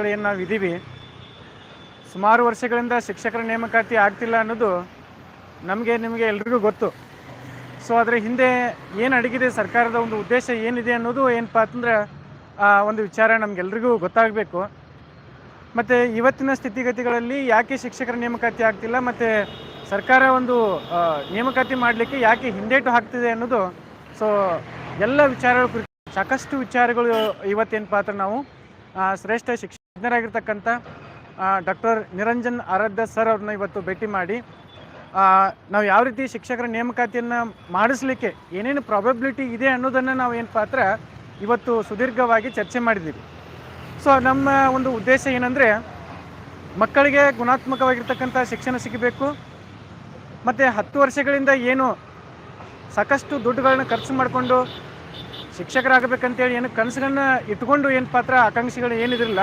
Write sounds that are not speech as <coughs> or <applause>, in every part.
ಏನು ನಾವು ಇದ್ದೀವಿ ಸುಮಾರು ವರ್ಷಗಳಿಂದ ಶಿಕ್ಷಕರ ನೇಮಕಾತಿ ಆಗ್ತಿಲ್ಲ ಅನ್ನೋದು ನಮಗೆ, ನಿಮಗೆ ಎಲ್ರಿಗೂ ಗೊತ್ತು. ಸೊ ಅದರ ಹಿಂದೆ ಏನು ಅಡಗಿದೆ, ಸರ್ಕಾರದ ಒಂದು ಉದ್ದೇಶ ಏನಿದೆ ಅನ್ನೋದು ಏನಪ್ಪ ಅಂತಂದ್ರೆ, ಆ, ಒಂದು ವಿಚಾರ ನಮಗೆಲ್ರಿಗೂ ಗೊತ್ತಾಗಬೇಕು. ಮತ್ತು ಇವತ್ತಿನ ಸ್ಥಿತಿಗತಿಗಳಲ್ಲಿ ಯಾಕೆ ಶಿಕ್ಷಕರ ನೇಮಕಾತಿ ಆಗ್ತಿಲ್ಲ, ಮತ್ತು ಸರ್ಕಾರ ಒಂದು ನೇಮಕಾತಿ ಮಾಡಲಿಕ್ಕೆ ಯಾಕೆ ಹಿಂದೇಟು ಹಾಕ್ತಿದೆ ಅನ್ನೋದು ಸೊ ಎಲ್ಲ ವಿಚಾರಗಳ ಕುರಿತು ಸಾಕಷ್ಟು ವಿಚಾರಗಳು ಇವತ್ತೇನಪ್ಪ ಅಂದ್ರೆ ನಾವು ಶ್ರೇಷ್ಠ ಶ್ರೇಷ್ಠ ಶಿಕ್ಷಕರಾಗಿರ್ತಕ್ಕಂಥ ಡಾಕ್ಟರ್ ನಿರಂಜನ್ ಆರಾಧ್ಯ ಸರ್ ಅವ್ರನ್ನ ಇವತ್ತು ಭೇಟಿ ಮಾಡಿ ನಾವು ಯಾವ ರೀತಿ ಶಿಕ್ಷಕರ ನೇಮಕಾತಿಯನ್ನು ಮಾಡಿಸ್ಲಿಕ್ಕೆ ಏನೇನು ಪ್ರಾಬಬಿಲಿಟಿ ಇದೆ ಅನ್ನೋದನ್ನು ನಾವು ಏನು ಪಾತ್ರ ಇವತ್ತು ಸುದೀರ್ಘವಾಗಿ ಚರ್ಚೆ ಮಾಡಿದ್ದೀವಿ. ಸೊ ನಮ್ಮ ಒಂದು ಉದ್ದೇಶ ಏನಂದರೆ, ಮಕ್ಕಳಿಗೆ ಗುಣಾತ್ಮಕವಾಗಿರ್ತಕ್ಕಂಥ ಶಿಕ್ಷಣ ಸಿಗಬೇಕು, ಮತ್ತು ಹತ್ತು ವರ್ಷಗಳಿಂದ ಏನು ಸಾಕಷ್ಟು ದುಡ್ಡುಗಳನ್ನ ಖರ್ಚು ಮಾಡಿಕೊಂಡು ಶಿಕ್ಷಕರಾಗಬೇಕಂತೇಳಿ ಏನು ಕನಸುಗಳನ್ನ ಇಟ್ಕೊಂಡು ಏನು ಪಾತ್ರ, ಆಕಾಂಕ್ಷಿಗಳು ಏನಿದಿರಲ್ಲ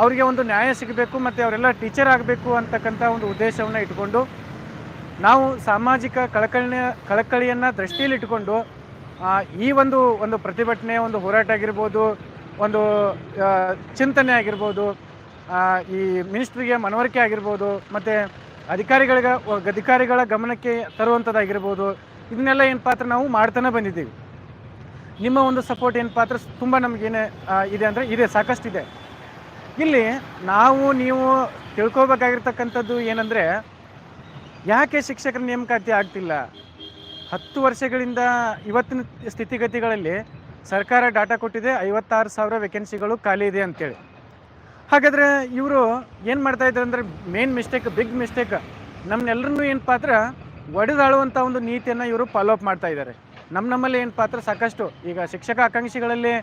ಅವರಿಗೆ ಒಂದು ನ್ಯಾಯ ಸಿಗಬೇಕು ಮತ್ತು ಅವರೆಲ್ಲ ಟೀಚರ್ ಆಗಬೇಕು ಅಂತಕ್ಕಂಥ ಒಂದು ಉದ್ದೇಶವನ್ನು ಇಟ್ಕೊಂಡು ನಾವು ಸಾಮಾಜಿಕ ಕಳಕಳಿಯ ಕಳಕಳಿಯನ್ನು ದೃಷ್ಟಿಯಲ್ಲಿ ಇಟ್ಕೊಂಡು ಆ, ಈ ಒಂದು ಒಂದು ಪ್ರತಿಭಟನೆ ಒಂದು ಹೋರಾಟ ಆಗಿರ್ಬೋದು ಒಂದು ಚಿಂತನೆ ಆಗಿರ್ಬೋದು ಈ ಮಿನಿಸ್ಟ್ರಿಗೆ ಮನವರಿಕೆ ಆಗಿರ್ಬೋದು ಮತ್ತು ಅಧಿಕಾರಿಗಳಿಗೆ ಅಧಿಕಾರಿಗಳ ಗಮನಕ್ಕೆ ತರುವಂಥದ್ದಾಗಿರ್ಬೋದು ಇದನ್ನೆಲ್ಲ ಏನು ಪಾತ್ರ ನಾವು ಮಾಡ್ತಾನೆ ಬಂದಿದ್ದೀವಿ. ನಿಮ್ಮ ಒಂದು ಸಪೋರ್ಟ್ ಏನು ಪಾತ್ರ ತುಂಬ ನಮಗೇನೆ ಇದೆ ಅಂದರೆ ಇದೆ ಸಾಕಷ್ಟಿದೆ. ಇಲ್ಲಿ ನಾವು ನೀವು ತಿಳ್ಕೊಬೇಕಾಗಿರ್ತಕ್ಕಂಥದ್ದು ಏನಂದರೆ, ಯಾಕೆ ಶಿಕ್ಷಕರ ನೇಮಕಾತಿ ಆಗ್ತಿಲ್ಲ? ಹತ್ತು ವರ್ಷಗಳಿಂದ ಇವತ್ತಿನ ಸ್ಥಿತಿಗತಿಗಳಲ್ಲಿ ಸರ್ಕಾರ ಡಾಟಾ ಕೊಟ್ಟಿದೆ, ಐವತ್ತಾರು ಸಾವಿರ ವೇಕೆನ್ಸಿಗಳು ಖಾಲಿ ಇದೆ ಅಂತೇಳಿ. ಹಾಗಾದರೆ ಇವರು ಏನು ಮಾಡ್ತಾ ಇದ್ದಾರೆ ಅಂದರೆ ಮೇನ್ ಮಿಸ್ಟೇಕ್ ಬಿಗ್ ಮಿಸ್ಟೇಕ್ ನಮ್ಮನ್ನೆಲ್ಲರನ್ನೂ ಏನು ಪಾತ್ರ ಒಡೆದಾಳುವಂಥ ಒಂದು ನೀತಿಯನ್ನು ಇವರು ಫಾಲೋ ಅಪ್ ಮಾಡ್ತಾ ಇದ್ದಾರೆ. ನಮ್ಮ ನಮ್ಮಲ್ಲಿ ಏನು ಪಾತ್ರ? ಸಾಕಷ್ಟು. ಈಗ ಶಿಕ್ಷಕ ಆಕಾಂಕ್ಷಿಗಳಲ್ಲಿ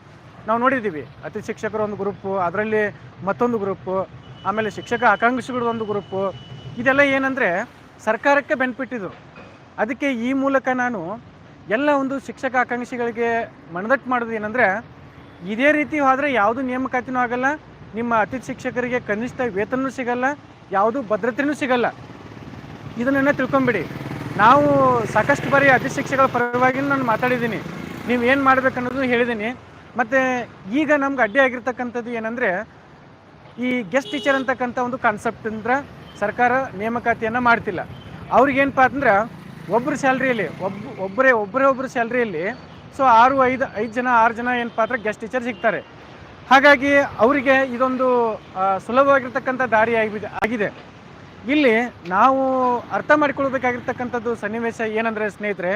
ನಾವು ನೋಡಿದ್ದೀವಿ. ಅತಿ ಶಿಕ್ಷಕರ ಒಂದು ಗ್ರೂಪು ಅದರಲ್ಲಿ ಮತ್ತೊಂದು ಗ್ರೂಪು ಆಮೇಲೆ ಶಿಕ್ಷಕ ಆಕಾಂಕ್ಷಿಗಳ ಒಂದು ಗ್ರೂಪು ಇದೆಲ್ಲ ಏನಂದರೆ ಸರ್ಕಾರಕ್ಕೆ ಬೆನಿಫಿಟ್ ಇದು ಅದಕ್ಕೆ ಈ ಮೂಲಕ ನಾನು ಎಲ್ಲ ಒಂದು ಶಿಕ್ಷಕ ಆಕಾಂಕ್ಷಿಗಳಿಗೆ ಮನದಟ್ಟು ಮಾಡೋದು ಏನಂದರೆ, ಇದೇ ರೀತಿ ಆದರೆ ಯಾವುದು ನೇಮಕಾತಿನೂ ಆಗಲ್ಲ, ನಿಮ್ಮ ಅತಿಥಿ ಶಿಕ್ಷಕರಿಗೆ ಕನಿಷ್ಠ ವೇತನೂ ಸಿಗಲ್ಲ, ಯಾವುದು ಭದ್ರತೆಯೂ ಸಿಗಲ್ಲ. ಇದನ್ನೆಲ್ಲ ತಿಳ್ಕೊಂಬಿಡಿ. ನಾವು ಸಾಕಷ್ಟು ಬಾರಿ ಅತಿಥಿ ಶಿಕ್ಷಕರ ಪರವಾಗಿ ನಾನು ಮಾತಾಡಿದ್ದೀನಿ. ನೀವು ಏನು ಮಾಡ್ಬೇಕು ಅನ್ನೋದು ಹೇಳಿದ್ದೀನಿ. ಮತ್ತು ಈಗ ನಮ್ಗೆ ಅಡ್ಡಿ ಆಗಿರ್ತಕ್ಕಂಥದ್ದು ಏನಂದರೆ, ಈ ಗೆಸ್ಟ್ ಟೀಚರ್ ಅಂತಕ್ಕಂಥ ಒಂದು ಕಾನ್ಸೆಪ್ಟ್ ಅಂದ್ರೆ ಸರ್ಕಾರ ನೇಮಕಾತಿಯನ್ನು ಮಾಡ್ತಿಲ್ಲ. ಅವ್ರಿಗೇನಪ್ಪ ಅಂದ್ರೆ ಒಬ್ಬರು ಸ್ಯಾಲ್ರಿಯಲ್ಲಿ ಒಬ್ಬ ಒಬ್ಬರೇ ಒಬ್ಬರೇ ಒಬ್ಬರು ಸ್ಯಾಲ್ರಿಯಲ್ಲಿ ಸೊ ಆರು, ಐದು ಐದು ಜನ, ಆರು ಜನ ಏನಪ್ಪ ಅಂದ್ರೆ ಗೆಸ್ಟ್ ಟೀಚರ್ ಸಿಗ್ತಾರೆ. ಹಾಗಾಗಿ ಅವರಿಗೆ ಇದೊಂದು ಸುಲಭವಾಗಿರ್ತಕ್ಕಂಥ ದಾರಿ ಆಗಿದೆ ಆಗಿದೆ. ಇಲ್ಲಿ ನಾವು ಅರ್ಥ ಮಾಡಿಕೊಳ್ಬೇಕಾಗಿರ್ತಕ್ಕಂಥದ್ದು ಸನ್ನಿವೇಶ ಏನಂದರೆ ಸ್ನೇಹಿತರೆ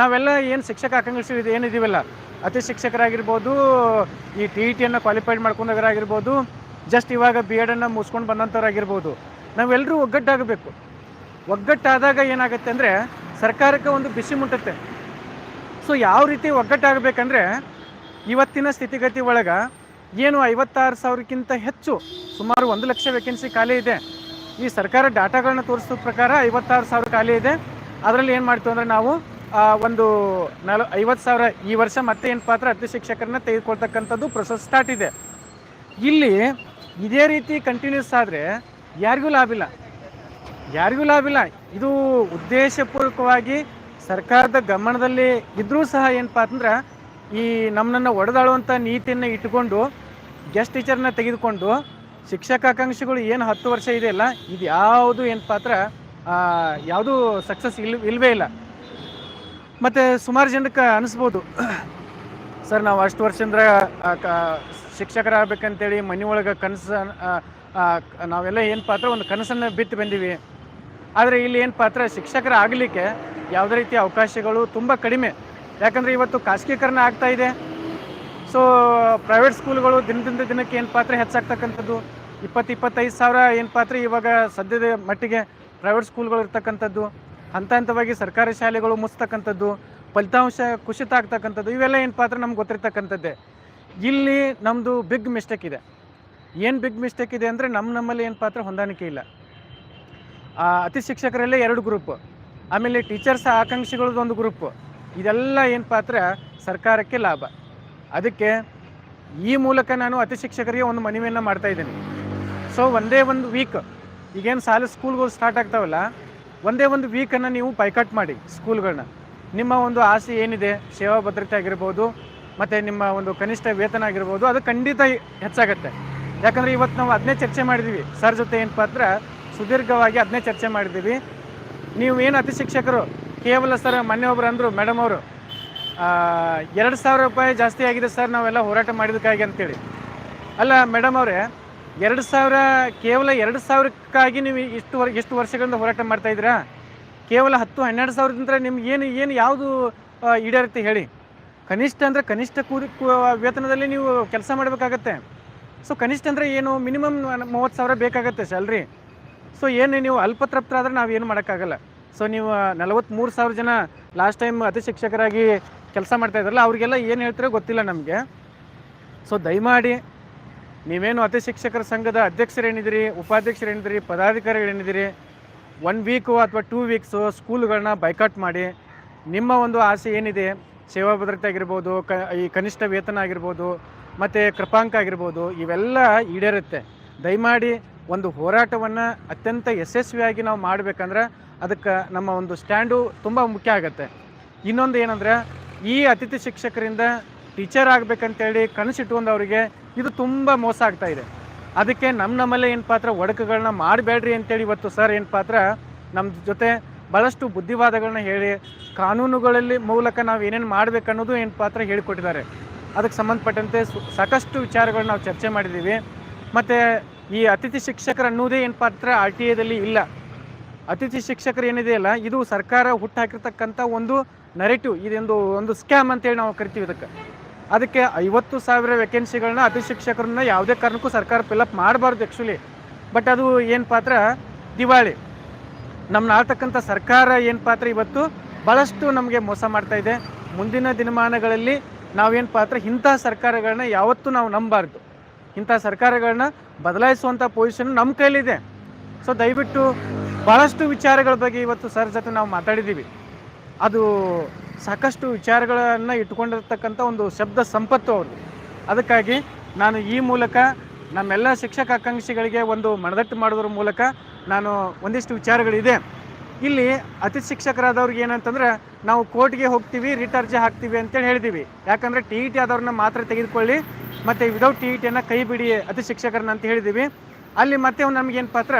ನಾವೆಲ್ಲ ಏನು ಶಿಕ್ಷಕ ಆಕಾಂಕ್ಷಿ ಇದು ಏನಿದ್ದೀವಲ್ಲ ಅತಿ ಶಿಕ್ಷಕರಾಗಿರ್ಬೋದು, ಈ ಟಿ ಇ ಟಿಯನ್ನು ಕ್ವಾಲಿಫೈಡ್ ಮಾಡ್ಕೊಂಡವರಾಗಿರ್ಬೋದು ಜಸ್ಟ್ ಇವಾಗ ಬಿ ಎಡನ್ನು ಮುಗಿಸ್ಕೊಂಡು ಬಂದಂಥವ್ರಾಗಿರ್ಬೋದು ನಾವೆಲ್ಲರೂ ಒಗ್ಗಟ್ಟಾಗಬೇಕು. ಒಗ್ಗಟ್ಟಾದಾಗ ಏನಾಗುತ್ತೆ ಅಂದರೆ, ಸರ್ಕಾರಕ್ಕೆ ಒಂದು ಬಿಸಿ ಮುಟ್ಟುತ್ತೆ. ಸೊ ಯಾವ ರೀತಿ ಒಗ್ಗಟ್ಟಾಗಬೇಕಂದ್ರೆ, ಇವತ್ತಿನ ಸ್ಥಿತಿಗತಿ ಒಳಗೆ ಏನು ಐವತ್ತಾರು ಸಾವಿರಕ್ಕಿಂತ ಹೆಚ್ಚು, ಸುಮಾರು ಒಂದು ಲಕ್ಷ ವೇಕೆನ್ಸಿ ಖಾಲಿ ಇದೆ. ಈ ಸರ್ಕಾರ ಡಾಟಾಗಳನ್ನ ತೋರಿಸೋ ಪ್ರಕಾರ ಐವತ್ತಾರು ಸಾವಿರ ಖಾಲಿ ಇದೆ. ಅದರಲ್ಲಿ ಏನು ಮಾಡ್ತೀವಿ ಅಂದರೆ ನಾವು ಒಂದು ನಲ, ಐವತ್ತು ಸಾವಿರ ಈ ವರ್ಷ ಮತ್ತೆ ಏನು ಪಾತ್ರ ಅತಿ ಶಿಕ್ಷಕರನ್ನ ತೆಗೆದುಕೊಳ್ತಕ್ಕಂಥದ್ದು ಪ್ರೊಸೆಸ್ ಸ್ಟಾರ್ಟ್ ಇದೆ. ಇಲ್ಲಿ ಇದೇ ರೀತಿ ಕಂಟಿನ್ಯೂಸ್ ಆದರೆ ಯಾರಿಗೂ ಲಾಭ ಇಲ್ಲ. ಯಾರಿಗೂ ಲಾಭ ಇಲ್ಲ. ಇದು ಉದ್ದೇಶಪೂರ್ವಕವಾಗಿ ಸರ್ಕಾರದ ಗಮನದಲ್ಲಿ ಇದ್ದರೂ ಸಹ ಏನಪ್ಪ ಅಂದ್ರೆ ಈ ನಮ್ಮನ್ನು ಒಡೆದಾಳುವಂಥ ನೀತಿಯನ್ನು ಇಟ್ಟುಕೊಂಡು ಗೆಸ್ಟ್ ಟೀಚರ್ನ ತೆಗೆದುಕೊಂಡು ಶಿಕ್ಷಕಾಕಾಂಕ್ಷಿಗಳು ಏನು ಹತ್ತು ವರ್ಷ ಇದೆಯಲ್ಲ ಇದು ಯಾವುದು ಏನಪ್ಪ ಅಂದ್ರೆ ಯಾವುದು ಸಕ್ಸಸ್ ಇಲ್, ಇಲ್ವೇ ಇಲ್ಲ. ಮತ್ತು ಸುಮಾರು ಜನಕ್ಕೆ ಅನಿಸ್ಬೋದು. ಸರ್, ನಾವು ಅಷ್ಟು ವರ್ಷದಿಂದ ಶಿಕ್ಷಕರಾಗಬೇಕಂತೇಳಿ ಮನೆ ಒಳಗೆ ಕನಸು ನಾವೆಲ್ಲ ಏನು ಪಾತ್ರ, ಒಂದು ಕನಸನ್ನು ಬಿಟ್ಟು ಬಂದೀವಿ. ಆದರೆ ಇಲ್ಲಿ ಏನು ಪಾತ್ರ, ಶಿಕ್ಷಕರಾಗಲಿಕ್ಕೆ ಯಾವುದೇ ರೀತಿಯ ಅವಕಾಶಗಳು ತುಂಬ ಕಡಿಮೆ. ಯಾಕಂದರೆ ಇವತ್ತು ಖಾಸಗೀಕರಣ ಆಗ್ತಾ ಇದೆ. ಸೊ ಪ್ರೈವೇಟ್ ಸ್ಕೂಲ್ಗಳು ದಿನದಿಂದ ದಿನಕ್ಕೆ ಏನು ಪಾತ್ರ ಹೆಚ್ಚಾಗ್ತಕ್ಕಂಥದ್ದು? ಇಪ್ಪತ್ತು, ಇಪ್ಪತ್ತೈದು ಸಾವಿರ ಏನು ಪಾತ್ರ ಇವಾಗ ಸದ್ಯದ ಮಟ್ಟಿಗೆ ಪ್ರೈವೇಟ್ ಸ್ಕೂಲ್ಗಳು ಇರ್ತಕ್ಕಂಥದ್ದು? ಹಂತ ಹಂತವಾಗಿ ಸರ್ಕಾರಿ ಶಾಲೆಗಳು ಮುಚ್ಚತಕ್ಕಂಥದ್ದು ಫಲಿತಾಂಶ ಕುಸಿತ ಆಗ್ತಕ್ಕಂಥದ್ದು ಇವೆಲ್ಲ ಏನು ಪಾತ್ರ ನಮ್ಗೆ ಗೊತ್ತಿರ್ತಕ್ಕಂಥದ್ದೇ. ಇಲ್ಲಿ ನಮ್ಮದು ಬಿಗ್ ಮಿಸ್ಟೇಕ್ ಇದೆ. ಏನು ಬಿಗ್ ಮಿಸ್ಟೇಕ್ ಇದೆ ಅಂದರೆ ನಮ್ಮ ನಮ್ಮಲ್ಲಿ ಏನು ಪಾತ್ರ ಹೊಂದಾಣಿಕೆ ಇಲ್ಲ. ಅತಿ ಶಿಕ್ಷಕರಲ್ಲೇ ಎರಡು ಗ್ರೂಪ್ ಆಮೇಲೆ ಟೀಚರ್ಸ್ ಆಕಾಂಕ್ಷಿಗಳದ್ದು ಒಂದು ಗ್ರೂಪ್ ಇದೆಲ್ಲ ಏನು ಪಾತ್ರ ಸರ್ಕಾರಕ್ಕೆ ಲಾಭ. ಅದಕ್ಕೆ ಈ ಮೂಲಕ ನಾನು ಅತಿ ಶಿಕ್ಷಕರಿಗೆ ಒಂದು ಮನವಿಯನ್ನು ಮಾಡ್ತಾ ಇದ್ದೀನಿ. ಸೊ ಒಂದೇ ಒಂದು ವೀಕ್ ಈಗೇನು ಶಾಲೆ ಸ್ಕೂಲ್ಗಳು ಸ್ಟಾರ್ಟ್ ಆಗ್ತಾವಲ್ಲ ಒಂದೇ ಒಂದು ವೀಕನ್ನು ನೀವು ಪೈಕಟ್ ಮಾಡಿ ಸ್ಕೂಲ್ಗಳನ್ನ ನಿಮ್ಮ ಒಂದು ಆಸೆ ಏನಿದೆ? ಸೇವಾ ಭದ್ರತೆ ಆಗಿರ್ಬೋದು, ಮತ್ತು ನಿಮ್ಮ ಒಂದು ಕನಿಷ್ಠ ವೇತನ ಆಗಿರ್ಬೋದು, ಅದು ಖಂಡಿತ ಹೆಚ್ಚಾಗತ್ತೆ. ಯಾಕಂದರೆ ಇವತ್ತು ನಾವು ಅದನ್ನೇ ಚರ್ಚೆ ಮಾಡಿದ್ದೀವಿ ಸರ್ ಜೊತೆ ಏನಪ್ಪ ಅಂದ್ರೆ ಸುದೀರ್ಘವಾಗಿ ಅದನ್ನೇ ಚರ್ಚೆ ಮಾಡಿದ್ದೀವಿ ನೀವು ಏನು ಅತಿ ಶಿಕ್ಷಕರು ಕೇವಲ ಸರ್ ಮೊನ್ನೆ ಒಬ್ರು ಅಂದರು ಮೇಡಮ್ ಅವರು ಎರಡು ಸಾವಿರ ರೂಪಾಯಿ ಜಾಸ್ತಿ ಆಗಿದೆ ಸರ್, ನಾವೆಲ್ಲ ಹೋರಾಟ ಮಾಡಿದಕ್ಕಾಗಿ ಅಂತೇಳಿ. ಅಲ್ಲ ಮೇಡಮ್ ಅವರೇ ಎರಡು ಸಾವಿರ, ಕೇವಲ ಎರಡು ಸಾವಿರಕ್ಕಾಗಿ ನೀವು ಇಷ್ಟು ವರ್ ಎಷ್ಟು ವರ್ಷಗಳಿಂದ ಹೋರಾಟ ಮಾಡ್ತಾ ಇದ್ದೀರಾ? ಕೇವಲ ಹತ್ತು, ಹನ್ನೆರಡು ಸಾವಿರದಿಂದ ನಿಮ್ಗೆ ಏನು ಏನು ಯಾವುದು ಈಡೇರುತ್ತೆ ಹೇಳಿ. ಕನಿಷ್ಠ ಅಂದರೆ ಕನಿಷ್ಠ ಕೂಲಿ ವೇತನದಲ್ಲಿ ನೀವು ಕೆಲಸ ಮಾಡಬೇಕಾಗತ್ತೆ. ಸೊ, ಕನಿಷ್ಠ ಅಂದರೆ ಏನು, ಮಿನಿಮಮ್ ಮೂವತ್ತು ಸಾವಿರ ಬೇಕಾಗತ್ತೆ ಸ್ಯಾಲ್ರಿ. ಸೊ, ಏನು ನೀವು ಅಲ್ಪತೃಪ್ತರಾದ್ರೆ ನಾವು ಏನು ಮಾಡೋಕ್ಕಾಗಲ್ಲ. ಸೊ, ನೀವು ನಲವತ್ತ್ಮೂರು ಸಾವಿರ ಜನ ಲಾಸ್ಟ್ ಟೈಮ್ ಅತಿ ಶಿಕ್ಷಕರಾಗಿ ಕೆಲಸ ಮಾಡ್ತಾ ಅವ್ರಿಗೆಲ್ಲ ಏನು ಹೇಳ್ತಾರೋ ಗೊತ್ತಿಲ್ಲ ನಮಗೆ. ಸೊ, ದಯಮಾಡಿ ನೀವೇನು ಅತಿ ಶಿಕ್ಷಕರ ಸಂಘದ ಅಧ್ಯಕ್ಷರೇನಿದ್ದೀರಿ, ಉಪಾಧ್ಯಕ್ಷರೇನಿದ್ದೀರಿ, ಪದಾಧಿಕಾರಿಗಳೇನಿದ್ದೀರಿ ಒನ್ ವೀಕು ಅಥವಾ ಟೂ ವೀಕ್ಸು ಸ್ಕೂಲ್ಗಳನ್ನ ಬೈಕಾಟ್ ಮಾಡಿ, ನಿಮ್ಮ ಒಂದು ಆಸೆ ಏನಿದೆ, ಸೇವಾ ಭದ್ರತೆ ಆಗಿರ್ಬೋದು, ಕ, ಈ ಕನಿಷ್ಠ ವೇತನ ಆಗಿರ್ಬೋದು, ಮತ್ತು ಕೃಪಾಂಕ ಆಗಿರ್ಬೋದು, ಇವೆಲ್ಲ ಈಡೇರುತ್ತೆ. ದಯಮಾಡಿ ಒಂದು ಹೋರಾಟವನ್ನು ಅತ್ಯಂತ ಯಶಸ್ವಿಯಾಗಿ ನಾವು ಮಾಡಬೇಕಂದ್ರೆ ಅದಕ್ಕೆ ನಮ್ಮ ಒಂದು ಸ್ಟ್ಯಾಂಡು ತುಂಬ ಮುಖ್ಯ ಆಗುತ್ತೆ. ಇನ್ನೊಂದು ಏನಂದ್ರೆ, ಈ ಅತಿಥಿ ಶಿಕ್ಷಕರಿಂದ ಟೀಚರ್ ಆಗಬೇಕಂತೇಳಿ ಕನಸಿಟ್ಕೊಂಡವರಿಗೆ ಇದು ತುಂಬ ಮೋಸ ಆಗ್ತಾ ಇದೆ. ಅದಕ್ಕೆ ನಮ್ಮ ನಮ್ಮಲ್ಲೇ ಏನು ಪಾತ್ರ ಒಡಕುಗಳನ್ನ ಮಾಡಬೇಡ್ರಿ ಅಂತೇಳಿ ಇವತ್ತು ಸರ್ ಏನು ಪಾತ್ರ ನಮ್ಮ ಜೊತೆ ಭಾಳಷ್ಟು ಬುದ್ಧಿವಾದಗಳನ್ನ ಹೇಳಿ, ಕಾನೂನುಗಳಲ್ಲಿ ಮೂಲಕ ನಾವು ಏನೇನು ಮಾಡಬೇಕನ್ನೋದು ಏನು ಪಾತ್ರ ಹೇಳಿಕೊಟ್ಟಿದ್ದಾರೆ. ಅದಕ್ಕೆ ಸಂಬಂಧಪಟ್ಟಂತೆ ಸಾಕಷ್ಟು ವಿಚಾರಗಳನ್ನ ನಾವು ಚರ್ಚೆ ಮಾಡಿದ್ದೀವಿ. ಮತ್ತು ಈ ಅತಿಥಿ ಶಿಕ್ಷಕರು ಅನ್ನೋದೇ ಏನು ಪಾತ್ರ, ಆರ್ ಟಿ ಎದಲ್ಲಿ ಇಲ್ಲ. ಅತಿಥಿ ಶಿಕ್ಷಕರು ಏನಿದೆಯಲ್ಲ ಇದು ಸರ್ಕಾರ ಹುಟ್ಟಾಕಿರ್ತಕ್ಕಂಥ ಒಂದು ನರೇಟಿವ್ ಇದೊಂದು, ಒಂದು ಸ್ಕ್ಯಾಮ್ ಅಂತೇಳಿ ನಾವು ಕರಿತೀವಿ ಇದಕ್ಕೆ. ಅದಕ್ಕೆ ಐವತ್ತು ಸಾವಿರ ವೇಕೆನ್ಸಿಗಳನ್ನ ಅತಿ ಶಿಕ್ಷಕರನ್ನ ಯಾವುದೇ ಕಾರಣಕ್ಕೂ ಸರ್ಕಾರ ಫಿಲಪ್ ಮಾಡಬಾರ್ದು ಆ್ಯಕ್ಚುಲಿ ಬಟ್ ಅದು ಏನು ಪಾತ್ರ? ದಿವಾಳಿ. ನಮ್ಮನ್ನ ಆಳ್ತಕ್ಕಂಥ ಸರ್ಕಾರ ಏನು ಪಾತ್ರ ಇವತ್ತು? ಭಾಳಷ್ಟು ನಮಗೆ ಮೋಸ ಮಾಡ್ತಾ ಇದೆ. ಮುಂದಿನ ದಿನಮಾನಗಳಲ್ಲಿ ನಾವೇನು ಪಾತ್ರ? ಇಂಥ ಸರ್ಕಾರಗಳನ್ನ ಯಾವತ್ತೂ ನಾವು ನಂಬಬಾರ್ದು. ಇಂಥ ಸರ್ಕಾರಗಳನ್ನ ಬದಲಾಯಿಸುವಂಥ ಪೊಸಿಷನ್ ನಮ್ಮ ಕೈಲಿದೆ. ಸೊ ದಯವಿಟ್ಟು ಭಾಳಷ್ಟು ವಿಚಾರಗಳ ಬಗ್ಗೆ ಇವತ್ತು ಸರ್ ಜೊತೆ ನಾವು ಮಾತಾಡಿದ್ದೀವಿ ಅದು ಸಾಕಷ್ಟು ವಿಚಾರಗಳನ್ನು ಇಟ್ಕೊಂಡಿರ್ತಕ್ಕಂಥ ಒಂದು ಶಬ್ದ ಸಂಪತ್ತು ಅವರು. ಅದಕ್ಕಾಗಿ ನಾನು ಈ ಮೂಲಕ ನಮ್ಮೆಲ್ಲ ಶಿಕ್ಷಕ ಆಕಾಂಕ್ಷಿಗಳಿಗೆ ಒಂದು ಮನದಟ್ಟು ಮಾಡೋದ್ರ ಮೂಲಕ ನಾನು ಒಂದಿಷ್ಟು ವಿಚಾರಗಳಿದೆ. ಇಲ್ಲಿ ಅತಿ ಶಿಕ್ಷಕರಾದವ್ರಿಗೆ ಏನಂತಂದ್ರೆ, ನಾವು ಕೋರ್ಟ್ಗೆ ಹೋಗ್ತೀವಿ ರಿಟ್ ಅರ್ಜಿ ಹಾಕ್ತೀವಿ ಅಂತೇಳಿ ಹೇಳಿದ್ದೀವಿ ಯಾಕಂದರೆ ಟಿ ಇ ಟಿ ಆದವ್ರನ್ನ ಮಾತ್ರ ತೆಗೆದುಕೊಳ್ಳಿ, ಮತ್ತು ವಿದೌಟ್ ಟಿ ಇ ಟಿಯನ್ನು ಕೈ ಬಿಡಿ ಅತಿ ಶಿಕ್ಷಕರನ್ನ ಅಂತ ಹೇಳಿದ್ದೀವಿ ಅಲ್ಲಿ ಮತ್ತೆ ನಮಗೇನು ಪಾತ್ರ,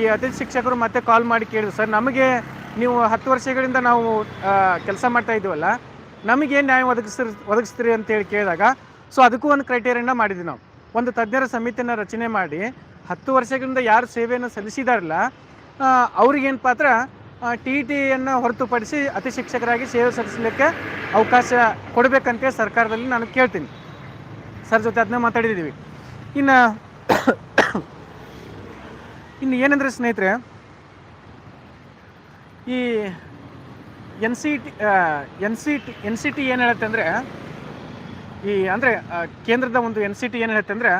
ಈ ಅತಿಥಿ ಶಿಕ್ಷಕರು ಮತ್ತೆ ಕಾಲ್ ಮಾಡಿ ಕೇಳಿದ್ರು. ಸರ್, ನಮಗೆ ನೀವು ಹತ್ತು ವರ್ಷಗಳಿಂದ ನಾವು ಕೆಲಸ ಮಾಡ್ತಾ ಇದ್ದೀವಲ್ಲ ನಮಗೇನು ನ್ಯಾಯ ಒದಗಿಸ್ತೀರಿ ಒದಗಿಸ್ತೀರಿ ಅಂತೇಳಿ ಕೇಳಿದಾಗ, ಸೊ ಅದಕ್ಕೂ ಒಂದು ಕ್ರೈಟೇರಿಯನ್ನ ಮಾಡಿದ್ವಿ ನಾವು. ಒಂದು ತಜ್ಞರ ಸಮಿತಿಯನ್ನು ರಚನೆ ಮಾಡಿ, ಹತ್ತು ವರ್ಷಗಳಿಂದ ಯಾರು ಸೇವೆಯನ್ನು ಸಲ್ಲಿಸಿದಾರಲ್ಲ ಅವ್ರಿಗೇನು ಪಾತ್ರ ಟಿ ಟಿಯನ್ನು ಹೊರತುಪಡಿಸಿ ಅತಿ ಶಿಕ್ಷಕರಾಗಿ ಸೇವೆ ಸಲ್ಲಿಸಲಿಕ್ಕೆ ಅವಕಾಶ ಕೊಡಬೇಕಂತೇಳಿ ಸರ್ಕಾರದಲ್ಲಿ ನಾನು ಕೇಳ್ತೀನಿ. ಸರ್ ಜೊತೆ ಅದನ್ನ ಮಾತಾಡಿದ್ದೀವಿ. <coughs> ಇನ್ನು ಇನ್ನು ಏನಂದರೆ ಸ್ನೇಹಿತರೆ ಈ N C T N C T N C T ಏನು ಹೇಳುತ್ತೆ ಅಂದರೆ, ಈ ಅಂದರೆ ಕೇಂದ್ರದ ಒಂದು ಎನ್ ಸಿ ಟಿ ಏನು ಹೇಳುತ್ತೆ ಅಂದರೆ,